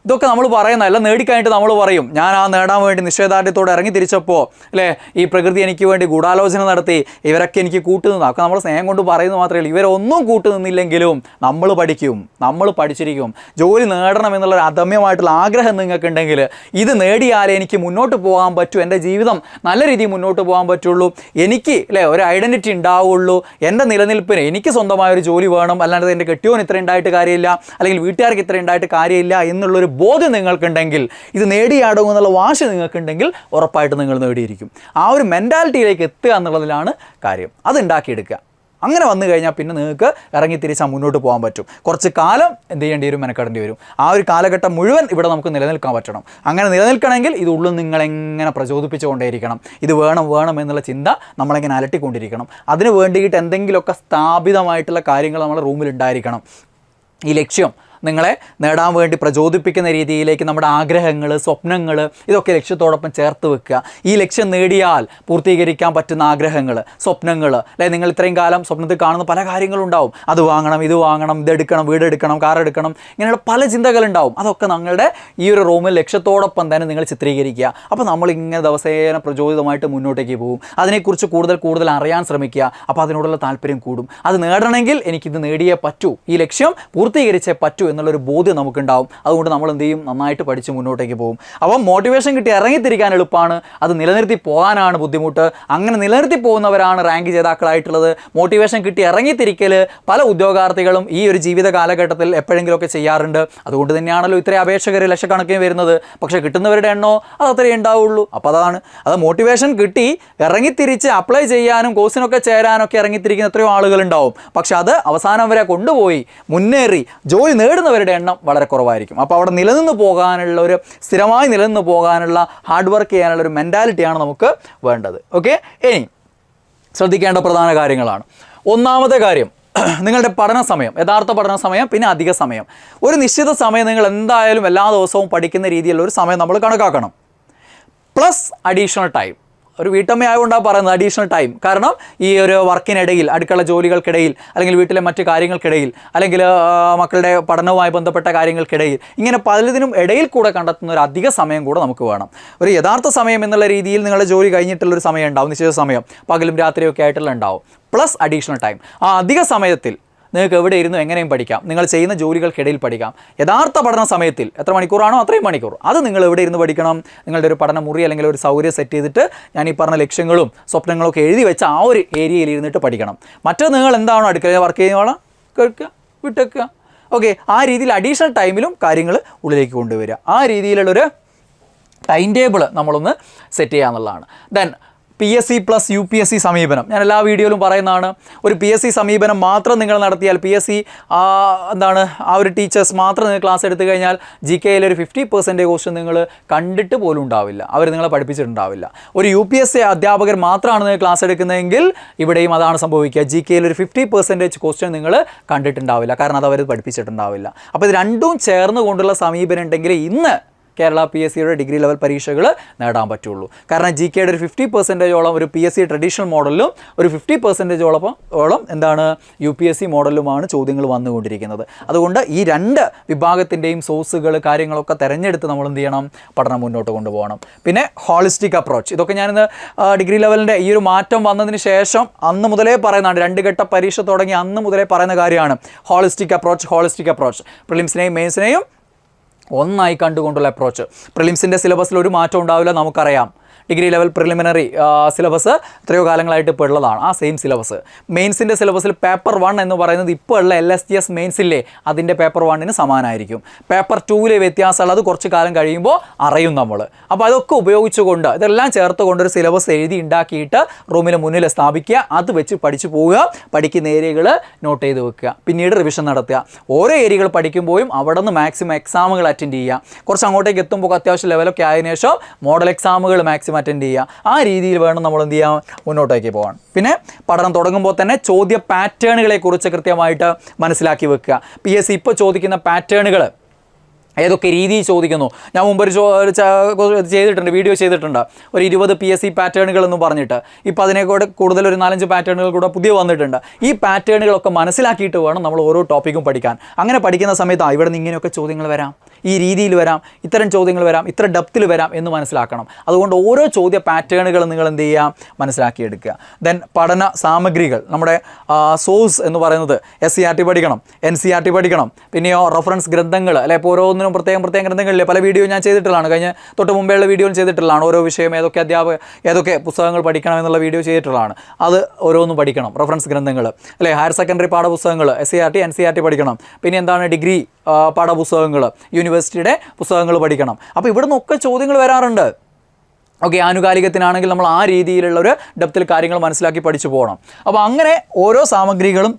Speaker 1: ഇതൊക്കെ നമ്മൾ പറയുന്നതല്ല നേടിക്കഴിഞ്ഞിട്ട് നമ്മൾ പറയും. ഞാൻ ആ നേടാൻ വേണ്ടി നിശ്ചയദാർഢ്യത്തോടെ ഇറങ്ങി തിരിച്ചപ്പോൾ അല്ലേ ഈ പ്രകൃതി എനിക്ക് വേണ്ടി ഗൂഢാലോചന നടത്തി ഇവരൊക്കെ എനിക്ക് കൂട്ടുനിന്നു. ഒക്കെ നമ്മൾ സ്നേഹം കൊണ്ട് പറയുന്നത് മാത്രമേ ഉള്ളൂ. ഇവരൊന്നും കൂട്ടുനിന്നില്ലെങ്കിലും നമ്മൾ പഠിക്കും. നമ്മൾ പഠിച്ചിരിക്കും. ജോലി നേടണം എന്നുള്ള ഒരു അദമ്യമായിട്ടുള്ള ആഗ്രഹം നിങ്ങൾക്കുണ്ടെങ്കിൽ ഇത് നേടിയാലേ എനിക്ക് മുന്നോട്ട് പോകാൻ പറ്റൂ. എന്റെ ജീവിതം നല്ല രീതിയിൽ മുന്നോട്ട് പോകാൻ പറ്റുള്ളൂ. എനിക്ക് അല്ലേ ഒരു ഐഡന്റിറ്റി ഉണ്ടാവുള്ളൂ. എന്റെ നിലനിൽപ്പിന് എനിക്ക് സ്വന്തമായ ഒരു ജോലി വേണം. അല്ലാണ്ട് എന്റെ കെട്ടിയോൻ ഇത്ര ഉണ്ടായിട്ട് കാര്യമില്ല. അല്ലെങ്കിൽ വീട്ടുകാർക്ക് ഇത്ര ഉണ്ടായിട്ട് കാര്യമില്ല എന്നുള്ളൊരു ബോധ്യം നിങ്ങൾക്കുണ്ടെങ്കിൽ ഇത് നേടിയാടും എന്നുള്ള വാശി നിങ്ങൾക്കുണ്ടെങ്കിൽ ഉറപ്പായിട്ട് നിങ്ങൾ നേടിയിരിക്കും. ആ ഒരു മെന്റാലിറ്റിയിലേക്ക് എത്തുക എന്നുള്ളതിലാണ് കാര്യം. അത് ഉണ്ടാക്കിയെടുക്കുക. അങ്ങനെ വന്നു കഴിഞ്ഞാൽ പിന്നെ നിങ്ങൾക്ക് ഇറങ്ങി തിരിച്ചാൽ മുന്നോട്ട് പോകാൻ പറ്റും. കുറച്ച് കാലം എന്ത് ചെയ്യേണ്ടി വരും? മെനക്കെടേണ്ടി വരും. ആ ഒരു കാലഘട്ടം മുഴുവൻ ഇവിടെ നമുക്ക് നിലനിൽക്കാൻ പറ്റണം. അങ്ങനെ നിലനിൽക്കണമെങ്കിൽ ഇത് ഉള്ളിൽ നിങ്ങളെങ്ങനെ പ്രചോദിപ്പിച്ചുകൊണ്ടേയിരിക്കണം? ഇത് വേണം വേണം എന്നുള്ള ചിന്ത നമ്മളെങ്ങനെ അലട്ടിക്കൊണ്ടിരിക്കണം? അതിന് വേണ്ടിയിട്ട് എന്തെങ്കിലുമൊക്കെ സ്ഥാപിതമായിട്ടുള്ള കാര്യങ്ങൾ നമ്മുടെ റൂമിൽ ഉണ്ടായിരിക്കണം. ഈ ലക്ഷ്യം നിങ്ങളെ നേടാൻ വേണ്ടി പ്രചോദിപ്പിക്കുന്ന രീതിയിലേക്ക് നമ്മുടെ ആഗ്രഹങ്ങൾ സ്വപ്നങ്ങൾ ഇതൊക്കെ ലക്ഷ്യത്തോടൊപ്പം ചേർത്ത് വെക്കുക. ഈ ലക്ഷ്യം നേടിയാൽ പൂർത്തീകരിക്കാൻ പറ്റുന്ന ആഗ്രഹങ്ങൾ സ്വപ്നങ്ങൾ അല്ലെ നിങ്ങൾ ഇത്രയും കാലം സ്വപ്നത്തിൽ കാണുന്ന പല കാര്യങ്ങളുണ്ടാവും. അത് വാങ്ങണം ഇത് വാങ്ങണം ഇതെടുക്കണം വീടെടുക്കണം കാർ എടുക്കണം ഇങ്ങനെയുള്ള പല ചിന്തകളുണ്ടാവും. അതൊക്കെ നിങ്ങളുടെ ഈ ഒരു റൂമിൽ ലക്ഷ്യത്തോടൊപ്പം തന്നെ നിങ്ങൾ ചിത്രീകരിക്കുക. അപ്പോൾ നമ്മൾ ഇങ്ങനെ ദിവസേന പ്രചോദിതമായിട്ട് മുന്നോട്ടേക്ക് പോകും. അതിനെക്കുറിച്ച് കൂടുതൽ കൂടുതൽ അറിയാൻ ശ്രമിക്കുക. അപ്പോൾ അതിനോടുള്ള താല്പര്യം കൂടും. അത് നേടണമെങ്കിൽ എനിക്കിത് നേടിയേ പറ്റൂ. ഈ ലക്ഷ്യം പൂർത്തീകരിച്ചേ പറ്റൂ എന്നുള്ളൊരു ബോധ്യം നമുക്കുണ്ടാവും. അതുകൊണ്ട് നമ്മൾ എന്ത് ചെയ്യും നന്നായിട്ട് പഠിച്ച് മുന്നോട്ടേക്ക് പോകും. അപ്പം മോട്ടിവേഷൻ കിട്ടി ഇറങ്ങിത്തിരിക്കാൻ എളുപ്പമാണ് അത് നിലനിർത്തി പോകാനാണ് ബുദ്ധിമുട്ട്. അങ്ങനെ നിലനിർത്തി പോകുന്നവരാണ് റാങ്ക് ജേതാക്കളായിട്ടുള്ളത്. മോട്ടിവേഷൻ കിട്ടി ഇറങ്ങിത്തിരിക്കൽ പല ഉദ്യോഗാർത്ഥികളും ഈ ഒരു ജീവിത കാലഘട്ടത്തിൽ എപ്പോഴെങ്കിലുമൊക്കെ ചെയ്യാറുണ്ട്. അതുകൊണ്ട് തന്നെയാണല്ലോ ഇത്രയും അപേക്ഷകർ ലക്ഷക്കണക്കിന് വരുന്നത്. പക്ഷേ കിട്ടുന്നവരുടെ എണ്ണോ അത് അത്രയേ ഉണ്ടാവുള്ളൂ. അപ്പോൾ അതാണ്. അത് മോട്ടിവേഷൻ കിട്ടി ഇറങ്ങിത്തിരിച്ച് അപ്ലൈ ചെയ്യാനും കോഴ്സിനൊക്കെ ചേരാനൊക്കെ ഇറങ്ങിത്തിരിക്കുന്ന എത്രയോ ആളുകളുണ്ടാവും. പക്ഷെ അത് അവസാനം വരെ കൊണ്ടുപോയി മുന്നേറി ജോലി നേടുന്നവരുടെ എണ്ണം വളരെ കുറവായിരിക്കും. അപ്പോൾ അവിടെ നിലനിന്ന് പോകാനുള്ള ഒരു സ്ഥിരമായി നിലനിന്ന് പോകാനുള്ള ഹാർഡ് വർക്ക് ചെയ്യാനുള്ള ഒരു മെന്റാലിറ്റിയാണ് നമുക്ക് വേണ്ടത്. ഓക്കെ ഇനി ശ്രദ്ധിക്കേണ്ട പ്രധാന കാര്യങ്ങളാണ്. ഒന്നാമത്തെ കാര്യം നിങ്ങളുടെ പഠന സമയം യഥാർത്ഥ പഠന സമയം പിന്നെ അധിക സമയം. ഒരു നിശ്ചിത സമയം നിങ്ങൾ എന്തായാലും എല്ലാ ദിവസവും പഠിക്കുന്ന രീതിയിലുള്ള ഒരു സമയം നമ്മൾ കണക്കാക്കണം. പ്ലസ് അഡീഷണൽ ടൈം ഒരു വീട്ടമ്മയായതുകൊണ്ടാണ് പറയുന്നത് അഡീഷണൽ ടൈം കാരണം ഈ ഒരു വർക്കിനിടയിൽ അടുക്കള ജോലികൾക്കിടയിൽ അല്ലെങ്കിൽ വീട്ടിലെ മറ്റു കാര്യങ്ങൾക്കിടയിൽ അല്ലെങ്കിൽ മക്കളുടെ പഠനവുമായി ബന്ധപ്പെട്ട കാര്യങ്ങൾക്കിടയിൽ ഇങ്ങനെ പലതിനും ഇടയിൽ കൂടെ കണ്ടെത്തുന്ന ഒരു അധിക സമയം കൂടെ നമുക്ക് വേണം. ഒരു യഥാർത്ഥ സമയം എന്നുള്ള രീതിയിൽ നിങ്ങളുടെ ജോലി കഴിഞ്ഞിട്ടുള്ളൊരു സമയം ഉണ്ടാവും നിശ്ചിത സമയം. പകലും രാത്രിയൊക്കെ ആയിട്ടുള്ള ഉണ്ടാവും. പ്ലസ് അഡീഷണൽ ടൈം ആ അധിക സമയത്തിൽ നിങ്ങൾക്ക് എവിടെ ഇരുന്നു എങ്ങനെയും പഠിക്കാം. നിങ്ങൾ ചെയ്യുന്ന ജോലികൾക്കിടയിൽ പഠിക്കാം. യഥാർത്ഥ പഠന സമയത്തിൽ എത്ര മണിക്കൂറാണോ അത്രയും മണിക്കൂർ. അത് നിങ്ങൾ എവിടെ ഇരുന്ന് പഠിക്കണം? നിങ്ങളുടെ ഒരു പഠന മുറി അല്ലെങ്കിൽ ഒരു സൗകര്യം സെറ്റ് ചെയ്തിട്ട് ഞാൻ ഈ പറഞ്ഞ ലക്ഷ്യങ്ങളും സ്വപ്നങ്ങളൊക്കെ എഴുതി വെച്ച ആ ഒരു ഏരിയയിൽ ഇരുന്നിട്ട് പഠിക്കണം. മറ്റത് നിങ്ങൾ എന്താണോ അടുക്കളയിൽ വർക്ക് ചെയ്യുന്നോളാം കേൾക്കുക വിട്ടേക്കുക. ഓക്കെ ആ രീതിയിൽ അഡീഷണൽ ടൈമിലും കാര്യങ്ങൾ ഉള്ളിലേക്ക് കൊണ്ടുവരിക. ആ രീതിയിലുള്ളൊരു ടൈം ടേബിൾ നമ്മളൊന്ന് സെറ്റ് ചെയ്യുക എന്നുള്ളതാണ്. Then P S C plus U P S C സമീപനം. ഞാൻ എല്ലാ വീഡിയോയിലും പറയുന്നതാണ് ഒരു പി എസ് സി സമീപനം മാത്രം നിങ്ങൾ നടത്തിയാൽ പി എസ് സി എന്താണ് ആ ഒരു ടീച്ചേഴ്സ് മാത്രം നിങ്ങൾ ക്ലാസ് എടുത്തു കഴിഞ്ഞാൽ ജി കെയിൽ ഒരു ഫിഫ്റ്റി പെർസെന്റേജ് ക്വസ്റ്റ്യൻ നിങ്ങൾ കണ്ടിട്ട് പോലും ഉണ്ടാവില്ല. അവർ നിങ്ങളെ പഠിപ്പിച്ചിട്ടുണ്ടാവില്ല. ഒരു യു പി എസ് സി അധ്യാപകർ മാത്രമാണ് നിങ്ങൾ ക്ലാസ് എടുക്കുന്നതെങ്കിൽ ഇവിടെയും അതാണ് സംഭവിക്കുക. ജി കെയിൽ ഒരു ഫിഫ്റ്റി പെർസെന്റേജ് ക്വസ്റ്റ്യൻ നിങ്ങൾ കണ്ടിട്ടുണ്ടാവില്ല. കാരണം അത് അവർ പഠിപ്പിച്ചിട്ടുണ്ടാവില്ല. അപ്പോൾ ഇത് രണ്ടും ചേർന്ന് കൊണ്ടുള്ള സമീപനം ഉണ്ടെങ്കിൽ ഇന്ന് കേരള പി എസ് സിയുടെ ഡിഗ്രി ലെവൽ പരീക്ഷകൾ നേടാൻ പറ്റുള്ളൂ. കാരണം ജി കെയുടെ ഒരു ഫിഫ്റ്റി പെർസെന്റേജോളം ഒരു പി എസ് സി ട്രഡീഷണൽ മോഡലിലും ഒരു ഫിഫ്റ്റി പെർസെന്റേജോളം ഓളം എന്താണ് യു പി എസ് സി മോഡലുമാണ് ചോദ്യങ്ങൾ വന്നുകൊണ്ടിരിക്കുന്നത്. അതുകൊണ്ട് ഈ രണ്ട് വിഭാഗത്തിന്റെയും സോഴ്സുകൾ കാര്യങ്ങളൊക്കെ തിരഞ്ഞെടുത്ത് നമ്മൾ എന്ത് ചെയ്യണം? പഠനം മുന്നോട്ട് കൊണ്ടുപോകണം. പിന്നെ ഹോളിസ്റ്റിക് അപ്രോച്ച് ഇതൊക്കെ ഞാനിന്ന് ഡിഗ്രി ലെവലിന്റെ ഈ ഒരു മാറ്റം വന്നതിന് ശേഷം അന്ന് മുതലേ പറയുന്നതാണ്. രണ്ട് ഘട്ട പരീക്ഷ തുടങ്ങി അന്ന് മുതലേ പറയുന്ന കാര്യമാണ്. ഹോളിസ്റ്റിക് അപ്രോച്ച് ഹോളിസ്റ്റിക് അപ്രോച്ച് പ്രിലിംസിനെയും മെയിൻസിനെയും ഒന്നായി കണ്ടുകൊണ്ടുള്ള അപ്രോച്ച് പ്രിലിംസിന്റെ സിലബസിൽ ഒരു മാറ്റം ഉണ്ടാവില്ല നമുക്കറിയാം. ഡിഗ്രി ലെവൽ പ്രിലിമിനറി സിലബസ് എത്രയോ കാലങ്ങളായിട്ട് ഇപ്പോൾ ഉള്ളതാണ്. ആ സെയിം സിലബസ് മെയിൻസിന്റെ സിലബസിൽ പേപ്പർ വൺ എന്ന് പറയുന്നത് ഇപ്പോൾ ഉള്ള എൽ എസ് ജി എസ് മെയിൻസില്ലേ അതിന്റെ പേപ്പർ വണ്ണിന് സമാനമായിരിക്കും പേപ്പർ ടൂവിലെ വ്യത്യാസമുള്ളത് കുറച്ച് കാലം കഴിയുമ്പോൾ അറിയും നമ്മൾ അപ്പോൾ അതൊക്കെ ഉപയോഗിച്ചുകൊണ്ട് ഇതെല്ലാം ചേർത്തുകൊണ്ട് ഒരു സിലബസ് എഴുതി ഉണ്ടാക്കിയിട്ട് റൂമിന് മുന്നിൽ സ്ഥാപിക്കുക. അത് വെച്ച് പഠിച്ചു പോവുക. പഠിക്കുന്ന ഏരിയകൾ നോട്ട് ചെയ്ത് വെക്കുക. പിന്നീട് റിവിഷൻ നടത്തുക. ഓരോ ഏരിയകൾ പഠിക്കുമ്പോഴും അവിടെ നിന്ന് മാക്സിമം എക്സാമുകൾ അറ്റൻഡ് ചെയ്യുക. കുറച്ച് അങ്ങോട്ടേക്ക് എത്തുമ്പോൾ അത്യാവശ്യം ലെവലൊക്കെ ആയതിനു ശേഷം മോഡൽ എക്സാമുകൾ മാക്സിമം അറ്റൻഡ് ചെയ്യുക. ആ രീതിയിൽ വേണം നമ്മൾ എന്ത് ചെയ്യാൻ മുന്നോട്ടേക്ക് പോകാൻ. പിന്നെ പഠനം തുടങ്ങുമ്പോൾ തന്നെ ചോദ്യ പാറ്റേണുകളെ കുറിച്ച് കൃത്യമായിട്ട് മനസ്സിലാക്കി വെക്കുക. പി എസ് സി ഇപ്പോൾ ചോദിക്കുന്ന പാറ്റേണുകൾ ഏതൊക്കെ രീതിയിൽ ചോദിക്കുന്നു? ഞാൻ മുമ്പ് ചോ- ചെയ്തിട്ടുണ്ട് വീഡിയോ ചെയ്തിട്ടുണ്ട്. ഒരു ഇരുപത് പി എസ് സി പാറ്റേണുകൾ എന്ന് പറഞ്ഞിട്ട്. ഇപ്പോൾ അതിനെ കൂടെ കൂടുതൽ ഒരു നാലഞ്ച് പാറ്റേണുകൾ കൂടെ പുതിയ വന്നിട്ടുണ്ട്. ഈ പാറ്റേണുകളൊക്കെ മനസ്സിലാക്കിയിട്ട് വേണം നമ്മൾ ഓരോ ടോപ്പിക്കും പഠിക്കാൻ. അങ്ങനെ പഠിക്കുന്ന സമയത്താണ് ഇവിടെ നിന്ന് ഇങ്ങനെയൊക്കെ ചോദ്യങ്ങൾ വരാം. ഈ രീതിയിൽ വരാം ഇത്തരം ചോദ്യങ്ങൾ വരാം ഇത്ര ഡെപ്തിൽ വരാം എന്ന് മനസ്സിലാക്കണം. അതുകൊണ്ട് ഓരോ ചോദ്യ പാറ്റേണുകൾ നിങ്ങൾ എന്ത് ചെയ്യുക? മനസ്സിലാക്കിയെടുക്കുക. ദെൻ പഠന സാമഗ്രികൾ നമ്മുടെ സോഴ്സ് എന്ന് പറയുന്നത് എസ് സി ആർ ടി പഠിക്കണം എൻ സി ആർ ടി പഠിക്കണം പിന്നെയോ റെഫറൻസ് ഗ്രന്ഥങ്ങൾ അല്ലെ ഇപ്പോൾ ഓരോന്നിനും പ്രത്യേകം പ്രത്യേകം ഗ്രന്ഥങ്ങളിലെ പല വീഡിയോ ഞാൻ ചെയ്തിട്ടുള്ളതാണ്. കഴിഞ്ഞ തൊട്ട് മുമ്പേയുള്ള വീഡിയോ ചെയ്തിട്ടുള്ളതാണ്. ഓരോ വിഷയം ഏതൊക്കെ അധ്യാപക ഏതൊക്കെ പുസ്തകങ്ങൾ പഠിക്കണം എന്നുള്ള വീഡിയോ ചെയ്തിട്ടുള്ളതാണ്. അത് ഓരോന്നും പഠിക്കണം റെഫറൻസ് ഗ്രന്ഥങ്ങൾ അല്ലെ ഹയർ സെക്കൻഡറി പാഠപുസ്തകങ്ങൾ S C R T N C R T പഠിക്കണം. പിന്നെ എന്താണ് ഡിഗ്രി പാഠപുസ്തകങ്ങൾ പാഠപുസ്തകങ്ങൾ യൂണിവേഴ്സിറ്റിയുടെ പുസ്തകങ്ങൾ പഠിക്കണം. അപ്പോൾ ഇവിടെ നിന്നൊക്കെ ചോദ്യങ്ങൾ വരാറുണ്ട്. ഓക്കെ ആനുകാലികത്തിനാണെങ്കിൽ നമ്മൾ ആ രീതിയിലുള്ള ഒരു ഡെപ്തിൽ കാര്യങ്ങൾ മനസ്സിലാക്കി പഠിച്ചു പോകണം അപ്പോൾ അങ്ങനെ ഓരോ സാമഗ്രികളും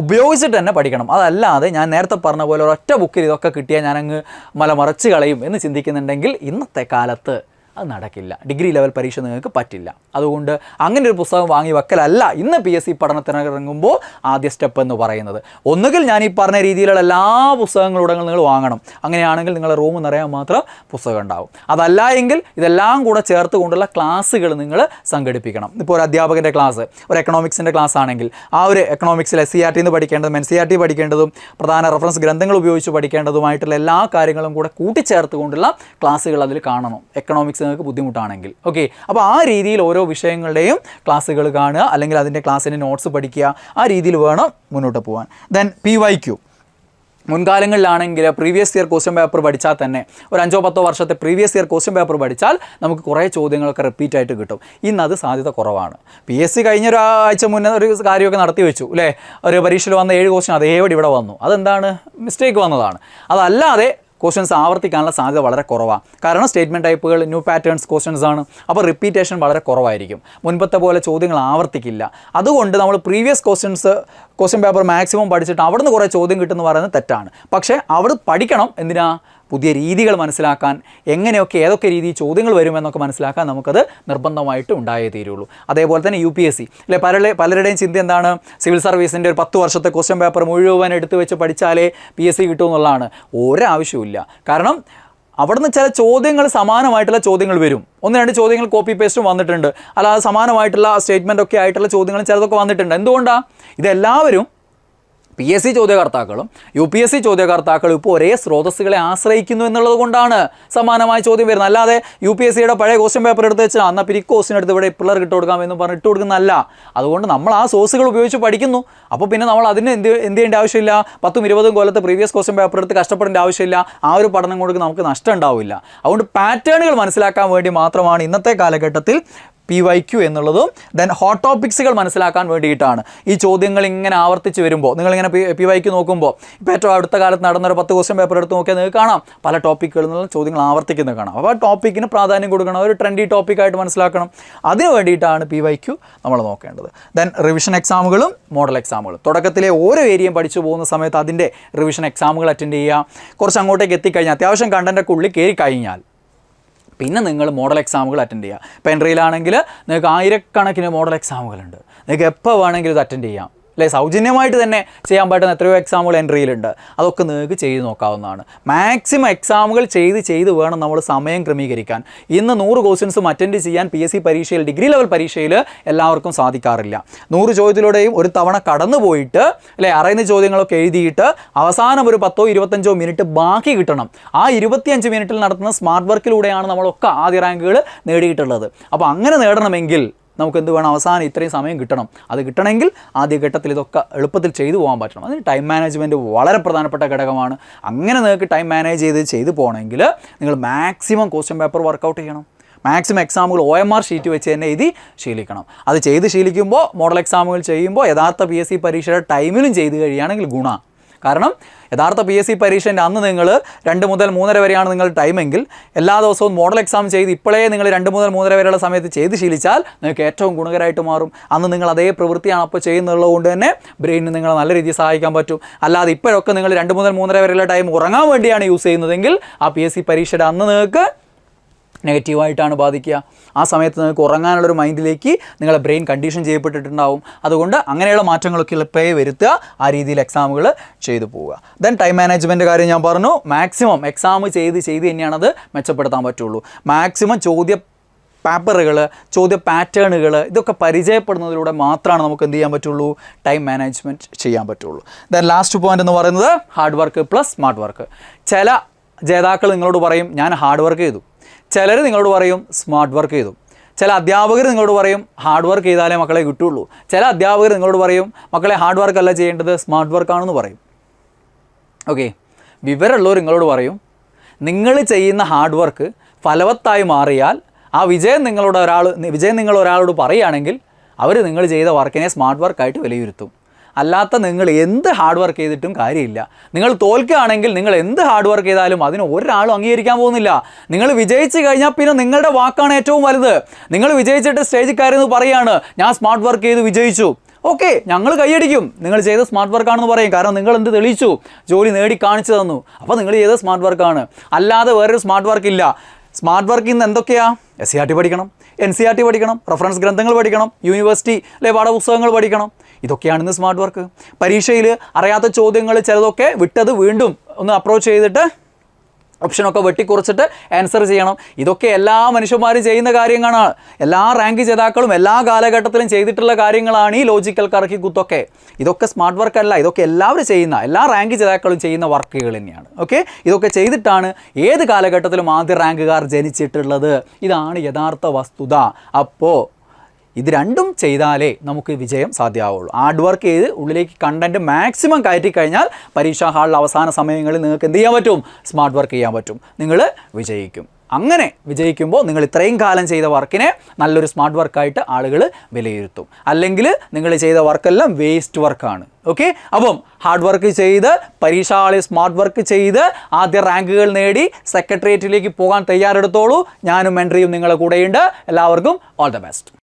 Speaker 1: ഉപയോഗിച്ചിട്ട് തന്നെ പഠിക്കണം. അതല്ലാതെ ഞാൻ നേരത്തെ പറഞ്ഞ പോലെ ഒരൊറ്റ ബുക്കിൽ ഇതൊക്കെ കിട്ടിയാൽ ഞാനങ്ങ് മലമറച്ച് കളയും എന്ന് ചിന്തിക്കുന്നുണ്ടെങ്കിൽ ഇന്നത്തെ കാലത്ത് അത് നടക്കില്ല. ഡിഗ്രി ലെവൽ പരീക്ഷ നിങ്ങൾക്ക് പറ്റില്ല. അതുകൊണ്ട് അങ്ങനെ ഒരു പുസ്തകം വാങ്ങി വെക്കലല്ല. ഇന്ന് പി എസ് സി പഠനത്തിനിറങ്ങുമ്പോൾ ആദ്യ സ്റ്റെപ്പ് എന്ന് പറയുന്നത്. ഒന്നുകിൽ ഞാൻ ഈ പറഞ്ഞ രീതിയിലുള്ള എല്ലാ പുസ്തകങ്ങളുടെ നിങ്ങൾ വാങ്ങണം. അങ്ങനെയാണെങ്കിൽ നിങ്ങളുടെ റൂം നിറയാൻ മാത്രം പുസ്തകം ഉണ്ടാവും. അതല്ല എങ്കിൽ ഇതെല്ലാം കൂടെ ചേർത്ത് കൊണ്ടുള്ള ക്ലാസ്സുകൾ നിങ്ങൾ സംഘടിപ്പിക്കണം. ഇപ്പോൾ ഒരു അധ്യാപകന്റെ ക്ലാസ് ഒരു എക്കണോമിക്സിന്റെ ക്ലാസ് ആണെങ്കിൽ ആ ഒരു എക്കണോമിക്സിൽ എസ് സി ആർ ടി എന്ന് പഠിക്കേണ്ടതും എൻ സി ആർ ടി പഠിക്കേണ്ടതും പ്രധാന റഫറൻസ് ഗ്രന്ഥങ്ങൾ ഉപയോഗിച്ച് പഠിക്കേണ്ടതുമായിട്ടുള്ള എല്ലാ കാര്യങ്ങളും കൂടെ കൂട്ടിച്ചേർത്ത് കൊണ്ടുള്ള ക്ലാസ്സുകൾ അതിൽ കാണണം. എക്കണോമിക്സ് നിങ്ങൾക്ക് ബുദ്ധിമുട്ടാണെങ്കിൽ. ഓക്കെ അപ്പോൾ ആ രീതിയിൽ ഓരോ വിഷയങ്ങളുടെയും ക്ലാസ്സുകൾ കാണുക അല്ലെങ്കിൽ അതിന്റെ ക്ലാസ്സിന്റെ നോട്ട്സ് പഠിക്കുക ആ രീതിയിൽ വേണം മുന്നോട്ട് പോകാൻ ദെൻ പി വൈ ക്യു മുൻകാലങ്ങളിലാണെങ്കിൽ പ്രീവിയസ് ഇയർ ക്വസ്റ്റ്യൻ പേപ്പർ പഠിച്ചാൽ തന്നെ ഒരു അഞ്ചോ പത്തോ വർഷത്തെ പ്രീവിയസ് ഇയർ ക്വസ്റ്റ്യൻ പേപ്പർ പഠിച്ചാൽ നമുക്ക് കുറേ ചോദ്യങ്ങളൊക്കെ റിപ്പീറ്റ് ആയിട്ട് കിട്ടും. ഇന്ന് അത് സാധ്യത കുറവാണ്. പി എസ് സി കഴിഞ്ഞ ഒരാഴ്ച മുന്നേ ഒരു കാര്യമൊക്കെ നടത്തി വെച്ചു അല്ലേ? ഒരു പരീക്ഷയിൽ വന്ന ഏഴ് ക്വസ്റ്റ്യൻ അതേപടി ഇവിടെ വന്നു. അതെന്താണ്? മിസ്റ്റേക്ക് വന്നതാണ്. അതല്ലാതെ ക്വസ്റ്റ്യൻസ് ആവർത്തിക്കാനുള്ള സാധ്യത വളരെ കുറവാണ് കാരണം സ്റ്റേറ്റ്മെന്റ് ടൈപ്പുകൾ ന്യൂ പാറ്റേൺസ് ക്വസ്റ്റ്യൻസ് ആണ്. അപ്പോൾ റിപ്പീറ്റേഷൻ വളരെ കുറവായിരിക്കും. മുൻപത്തെ പോലെ ചോദ്യങ്ങൾ ആവർത്തിക്കില്ല. അതുകൊണ്ട് നമ്മൾ previous questions question paper maximum പഠിച്ചിട്ട് അവിടുന്ന് കുറേ ചോദ്യം കിട്ടുമെന്ന് പറയുന്നത് തെറ്റാണ്. പക്ഷേ അവിടെ പഠിക്കണം എന്തിനാ? പുതിയ രീതികൾ മനസ്സിലാക്കാൻ എങ്ങനെയൊക്കെ ഏതൊക്കെ രീതിയിൽ ചോദ്യങ്ങൾ വരുമെന്നൊക്കെ മനസ്സിലാക്കാൻ നമുക്കത് നിർബന്ധമായിട്ട് ഉണ്ടായേ തീരുള്ളൂ. അതേപോലെ തന്നെ യു പി എസ് സി. അല്ലെ പല പലരുടെയും ചിന്ത എന്താണ്? സിവിൽ സർവീസിന്റെ ഒരു പത്ത് വർഷത്തെ ക്വസ്റ്റ്യൻ പേപ്പർ മുഴുവൻ എടുത്തു വെച്ച് പഠിച്ചാലേ പി എസ് സി കിട്ടുമെന്നുള്ളതാണ് ഒരാവശ്യമില്ല കാരണം അവിടുന്ന് ചില ചോദ്യങ്ങൾ സമാനമായിട്ടുള്ള ചോദ്യങ്ങൾ വരും. ഒന്ന് രണ്ട് ചോദ്യങ്ങൾ കോപ്പി പേസ്റ്റും വന്നിട്ടുണ്ട്. അല്ലാതെ സമാനമായിട്ടുള്ള സ്റ്റേറ്റ്മെന്റ് ഒക്കെ ആയിട്ടുള്ള ചോദ്യങ്ങൾ ചിലതൊക്കെ വന്നിട്ടുണ്ട്. എന്തുകൊണ്ടാണ് ഇതെല്ലാവരും പി എസ് സി ചോദ്യകർത്താക്കളും യു പി എസ് സി ചോദ്യകർത്താക്കളും ഇപ്പോൾ ഒരേ സ്രോതസ്സുകളെ ആശ്രയിക്കുന്നു എന്നുള്ളത് കൊണ്ടാണ് സമാനമായ ചോദ്യം വരുന്നത്. അല്ലാതെ യു പി എസ് സിയുടെ പഴയ ക്വസ്റ്റ്യൻ പേപ്പർ എടുത്ത് വെച്ചാൽ അന്ന പിന്നെ ക്വസ്റ്റ്യൻ എടുത്ത് ഇവിടെ പിള്ളേർ ഇട്ട് കൊടുക്കാം എന്ന് പറഞ്ഞ് ഇട്ട് കൊടുക്കുന്നതല്ല. അതുകൊണ്ട് നമ്മൾ ആ സോഴ്സുകൾ ഉപയോഗിച്ച് പഠിക്കുന്നു. അപ്പോൾ പിന്നെ നമ്മൾ അതിന് എന്ത് എന്ത് ചെയ്യേണ്ട ആവശ്യമില്ല? പത്തും ഇരുപതും കൊല്ലത്തെ പ്രീവിയസ് ക്വസ്റ്റ്യൻ പേപ്പർ എടുത്ത് കഷ്ടപ്പെടേണ്ട ആവശ്യമില്ല. ആ ഒരു പഠനം കൊണ്ട് നമുക്ക് നഷ്ടം ഉണ്ടാവില്ല. അതുകൊണ്ട് പാറ്റേണുകൾ മനസ്സിലാക്കാൻ വേണ്ടി മാത്രമാണ് ഇന്നത്തെ കാലഘട്ടത്തിൽ പി വൈ ക്യു എന്നുള്ളതും ദെൻ ഹോട്ട് ടോപ്പിക്സുകൾ മനസ്സിലാക്കാൻ വേണ്ടിയിട്ടാണ്. ഈ ചോദ്യങ്ങൾ ഇങ്ങനെ ആവർത്തിച്ച് വരുമ്പോൾ നിങ്ങളിങ്ങനെ പി വൈ ക്യു നോക്കുമ്പോൾ ഇപ്പോൾ ഏറ്റവും അടുത്ത കാലത്ത് നടന്നൊരു പത്ത് ക്വസ്റ്റ്യൻ പേപ്പർ എടുത്ത് നോക്കിയാൽ നിങ്ങൾക്ക് കാണാം. പല ടോപ്പിക്കുകളിൽ നിന്നുള്ള ചോദ്യങ്ങൾ ആവർത്തിക്കുന്നത് കാണാം. അപ്പോൾ ആ ടോപ്പിക്കിന് പ്രാധാന്യം കൊടുക്കണം. ഒരു ട്രെൻഡി ടോപ്പിക്കായിട്ട് മനസ്സിലാക്കണം. അതിന് വേണ്ടിയിട്ടാണ് പി വൈ ക്യു നമ്മൾ നോക്കേണ്ടത്. ദെൻ റിവിഷൻ എക്സാമുകളും മോഡൽ എക്സാമുകളും തുടക്കത്തിലെ ഓരോ ഏരിയയും പഠിച്ചു പോകുന്ന സമയത്ത് അതിന്റെ റിവിഷൻ എക്സാമുകൾ അറ്റൻഡ് ചെയ്യുക. കുറച്ച് അങ്ങോട്ടേക്ക് എത്തിക്കഴിഞ്ഞാൽ അത്യാവശ്യം കണ്ടന്റൊക്കെ ഉള്ളിൽ കയറി കഴിഞ്ഞാൽ പിന്നെ നിങ്ങൾ മോഡൽ എക്സാമുകൾ അറ്റൻഡ് ചെയ്യുക. പെൻട്രിയിലാണെങ്കിൽ നിങ്ങൾക്ക് ആയിരക്കണക്കിന് മോഡൽ എക്സാമുകളുണ്ട് നിങ്ങൾക്ക് എപ്പോൾ വേണമെങ്കിലും ഇത് അറ്റൻഡ് ചെയ്യാം. അല്ലെ സൗജന്യമായിട്ട് തന്നെ ചെയ്യാൻ പറ്റുന്ന എത്രയോ എക്സാമുകൾ എൻട്രിയിലുണ്ട് അതൊക്കെ നിങ്ങൾക്ക് ചെയ്ത് നോക്കാവുന്നതാണ്. മാക്സിമം എക്സാമുകൾ ചെയ്ത് ചെയ്ത് വേണം നമ്മൾ സമയം ക്രമീകരിക്കാൻ. ഇന്ന് നൂറ് ക്വസ്റ്റ്യൻസും അറ്റൻഡ് ചെയ്യാൻ പി എസ് സി പരീക്ഷയിൽ ഡിഗ്രി ലെവൽ പരീക്ഷയിൽ എല്ലാവർക്കും സാധിക്കാറില്ല. നൂറ് ചോദ്യത്തിലൂടെയും ഒരു തവണ കടന്നു പോയിട്ട് അല്ലെ അറിയുന്ന ചോദ്യങ്ങളൊക്കെ എഴുതിയിട്ട് അവസാനം ഒരു പത്തോ ഇരുപത്തഞ്ചോ മിനിറ്റ് ബാക്കി കിട്ടണം. ആ ഇരുപത്തിയഞ്ച് മിനിറ്റിൽ നടത്തുന്ന സ്മാർട്ട് വർക്കിലൂടെയാണ് നമ്മളൊക്കെ ആദ്യ റാങ്കുകൾ നേടിയിട്ടുള്ളത്. അപ്പോൾ അങ്ങനെ നേടണമെങ്കിൽ നമുക്ക് എന്ത് വേണം? അവസാനം ഇത്രയും സമയം കിട്ടണം. അത് കിട്ടണമെങ്കിൽ ആദ്യ ഘട്ടത്തിൽ ഇതൊക്കെ എളുപ്പത്തിൽ ചെയ്തു പോകാൻ പറ്റണം. അതിന് ടൈം മാനേജ്മെന്റ് വളരെ പ്രധാനപ്പെട്ട ഘടകമാണ്. അങ്ങനെ നിങ്ങൾക്ക് ടൈം മാനേജ് ചെയ്ത് ചെയ്തു പോകണമെങ്കിൽ നിങ്ങൾ മാക്സിമം ക്വസ്റ്റ്യൻ പേപ്പർ വർക്കൗട്ട് ചെയ്യണം. മാക്സിമം എക്സാമുകൾ ഒ എം ആർ ഷീറ്റ് വെച്ച് തന്നെ എഴുതി ശീലിക്കണം. അത് ചെയ്ത് ശീലിക്കുമ്പോൾ മോഡൽ എക്സാമുകൾ ചെയ്യുമ്പോൾ യഥാർത്ഥ പി എസ് സി പരീക്ഷയുടെ ടൈമിലും ചെയ്ത് കഴിയുകയാണെങ്കിൽ ഗുണ. കാരണം യഥാർത്ഥ പി എസ് സി പരീക്ഷന്റെ അന്ന് നിങ്ങൾ രണ്ട് മുതൽ മൂന്നര വരെയാണ് നിങ്ങൾ ടൈമെങ്കിൽ എല്ലാ ദിവസവും മോഡൽ എക്സാം ചെയ്ത് ഇപ്പോഴേ നിങ്ങൾ രണ്ട് മുതൽ മൂന്നര വരെയുള്ള സമയത്ത് ചെയ്ത് ശീലിച്ചാൽ നിങ്ങൾക്ക് ഏറ്റവും ഗുണകരമായിട്ട് മാറും. അന്ന് നിങ്ങൾ അതേ പ്രവൃത്തിയാണ് അപ്പോൾ ചെയ്യുന്നുള്ളത് കൊണ്ട് തന്നെ ബ്രെയിനിന് നിങ്ങളെ നല്ല രീതിയിൽ സഹായിക്കാൻ പറ്റും. അല്ലാതെ ഇപ്പോഴൊക്കെ നിങ്ങൾ രണ്ട് മുതൽ മൂന്നര വരെയുള്ള ടൈം ഉറങ്ങാൻ വേണ്ടിയാണ് യൂസ് ചെയ്യുന്നതെങ്കിൽ ആ പി എസ് സി പരീക്ഷയുടെ അന്ന് നിങ്ങൾക്ക് നെഗറ്റീവായിട്ടാണ് ബാധിക്കുക. ആ സമയത്ത് നിങ്ങൾക്ക് ഉറങ്ങാനുള്ളൊരു മൈൻഡിലേക്ക് നിങ്ങളെ ബ്രെയിൻ കണ്ടീഷൻ ചെയ്യപ്പെട്ടിട്ടുണ്ടാവും. അതുകൊണ്ട് അങ്ങനെയുള്ള മാറ്റങ്ങളൊക്കെ എളുപ്പമേ വരുത്തുക. ആ രീതിയിൽ എക്സാമുകൾ ചെയ്തു പോവുക. ദെൻ ടൈം മാനേജ്മെന്റ് കാര്യം ഞാൻ പറഞ്ഞു. മാക്സിമം എക്സാം ചെയ്ത് ചെയ്ത് തന്നെയാണത് മെച്ചപ്പെടുത്താൻ പറ്റുള്ളൂ. മാക്സിമം ചോദ്യ പേപ്പറുകൾ ചോദ്യ പാറ്റേണുകൾ ഇതൊക്കെ പരിചയപ്പെടുന്നതിലൂടെ മാത്രമാണ് നമുക്ക് എന്ത് ചെയ്യാൻ പറ്റുള്ളൂ? ടൈം മാനേജ്മെന്റ് ചെയ്യാൻ പറ്റുള്ളൂ. ദെൻ ലാസ്റ്റ് പോയിന്റ് എന്ന് പറയുന്നത് hard work plus smart work ചില ജേതാക്കൾ നിങ്ങളോട് പറയും ഞാൻ ഹാർഡ് വർക്ക് ചെയ്തു. ചിലർ നിങ്ങളോട് പറയും സ്മാർട്ട് വർക്ക് ചെയ്തു. ചില അധ്യാപകർ നിങ്ങളോട് പറയും ഹാർഡ് വർക്ക് ചെയ്താലേ മക്കളെ കിട്ടുള്ളൂ. ചില അധ്യാപകർ നിങ്ങളോട് പറയും മക്കളെ ഹാർഡ് വർക്ക് അല്ല ചെയ്യേണ്ടത് സ്മാർട്ട് വർക്കാണെന്ന് പറയും. ഓക്കെ വിവരമുള്ളവർ നിങ്ങളോട് പറയും നിങ്ങൾ ചെയ്യുന്ന ഹാർഡ് വർക്ക് ഫലവത്തായി മാറിയാൽ ആ വിജയം നിങ്ങളോട് ഒരാൾ വിജയം നിങ്ങൾ ഒരാളോട് പറയുകയാണെങ്കിൽ അവർ നിങ്ങൾ ചെയ്ത വർക്കിനെ സ്മാർട്ട് വർക്കായിട്ട് വിലയിരുത്തും. അല്ലാത്ത നിങ്ങൾ എന്ത് ഹാർഡ് വർക്ക് ചെയ്തിട്ടും കാര്യമില്ല. നിങ്ങൾ തോൽക്കുകയാണെങ്കിൽ നിങ്ങൾ എന്ത് ഹാർഡ് വർക്ക് ചെയ്താലും അതിന് ഒരാളും അംഗീകരിക്കാൻ പോകുന്നില്ല. നിങ്ങൾ വിജയിച്ചു കഴിഞ്ഞാൽ പിന്നെ നിങ്ങളുടെ വാക്കാണ് ഏറ്റവും വലുത്. നിങ്ങൾ വിജയിച്ചിട്ട് സ്റ്റേജിൽ കയറുന്നത് പറയുകയാണ് ഞാൻ സ്മാർട്ട് വർക്ക് ചെയ്ത് വിജയിച്ചു. ഓക്കെ ഞങ്ങൾ കൈയടിക്കും. നിങ്ങൾ ചെയ്ത സ്മാർട്ട് വർക്കാണെന്ന് പറയും. കാരണം നിങ്ങൾ എന്ത് തെളിയിച്ചു? ജോലി നേടി കാണിച്ചു തന്നു. അപ്പോൾ നിങ്ങൾ ചെയ്ത സ്മാർട്ട് വർക്കാണ് അല്ലാതെ വേറൊരു സ്മാർട്ട് വർക്ക് ഇല്ല. സ്മാർട്ട് വർക്ക് ഇന്ന് എന്തൊക്കെയാണ് എസ് സി ആർ ടി പഠിക്കണം എൻ സി ആർ ടി പഠിക്കണം റഫറൻസ് ഗ്രന്ഥങ്ങൾ പഠിക്കണം യൂണിവേഴ്സിറ്റി അല്ലെ പാഠപുസ്തകങ്ങൾ പഠിക്കണം. ഇതൊക്കെയാണ് ഇന്ന് സ്മാർട്ട് വർക്ക് പരീക്ഷയിൽ അറിയാത്ത ചോദ്യങ്ങൾ ചിലതൊക്കെ വിട്ടത് വീണ്ടും ഒന്ന് അപ്രോച്ച് ചെയ്തിട്ട് ഓപ്ഷനൊക്കെ വെട്ടിക്കുറച്ചിട്ട് ആൻസർ ചെയ്യണം. ഇതൊക്കെ എല്ലാ മനുഷ്യന്മാരും ചെയ്യുന്ന കാര്യങ്ങളാണ്. എല്ലാ റാങ്ക് ജേതാക്കളും എല്ലാ കാലഘട്ടത്തിലും ചെയ്തിട്ടുള്ള കാര്യങ്ങളാണ് ഈ ലോജിക്കൽ കറക്കി കുത്തൊക്കെ. ഇതൊക്കെ സ്മാർട്ട് വർക്ക് അല്ല. ഇതൊക്കെ എല്ലാവരും ചെയ്യുന്ന എല്ലാ റാങ്ക് ജേതാക്കളും ചെയ്യുന്ന വർക്കുകൾ തന്നെയാണ്. ഓക്കെ ഇതൊക്കെ ചെയ്തിട്ടാണ് ഏത് കാലഘട്ടത്തിലും ആദ്യ റാങ്കുകാർ ജനിച്ചിട്ടുള്ളത്. ഇതാണ് യഥാർത്ഥ വസ്തുത. അപ്പോൾ ഇത് രണ്ടും ചെയ്താലേ നമുക്ക് വിജയം സാധ്യമാവുള്ളൂ. ഹാർഡ് വർക്ക് ചെയ്ത് ഉള്ളിലേക്ക് കണ്ടന്റ് മാക്സിമം കയറ്റി കഴിഞ്ഞാൽ പരീക്ഷാ ഹാളിൽ അവസാന സമയങ്ങളിൽ നിങ്ങൾക്ക് എന്ത് ചെയ്യാൻ പറ്റും? സ്മാർട്ട് വർക്ക് ചെയ്യാൻ പറ്റും. നിങ്ങൾ വിജയിക്കും. അങ്ങനെ വിജയിക്കുമ്പോൾ നിങ്ങൾ ഇത്രയും കാലം ചെയ്ത വർക്കിനെ നല്ലൊരു സ്മാർട്ട് വർക്കായിട്ട് ആളുകൾ വിലയിരുത്തും. അല്ലെങ്കിൽ നിങ്ങൾ ചെയ്ത വർക്കെല്ലാം വേസ്റ്റ് വർക്കാണ് ഓക്കെ അപ്പം ഹാർഡ് വർക്ക് ചെയ്ത് പരീക്ഷാ ഹാളിൽ സ്മാർട്ട് വർക്ക് ചെയ്ത് ആദ്യ റാങ്കുകൾ നേടി സെക്രട്ടേറിയറ്റിലേക്ക് പോകാൻ തയ്യാറെടുത്തോളൂ. ഞാനും എൻട്രിയും നിങ്ങളുടെ കൂടെയുണ്ട്. എല്ലാവർക്കും ഓൾ ദ ബെസ്റ്റ്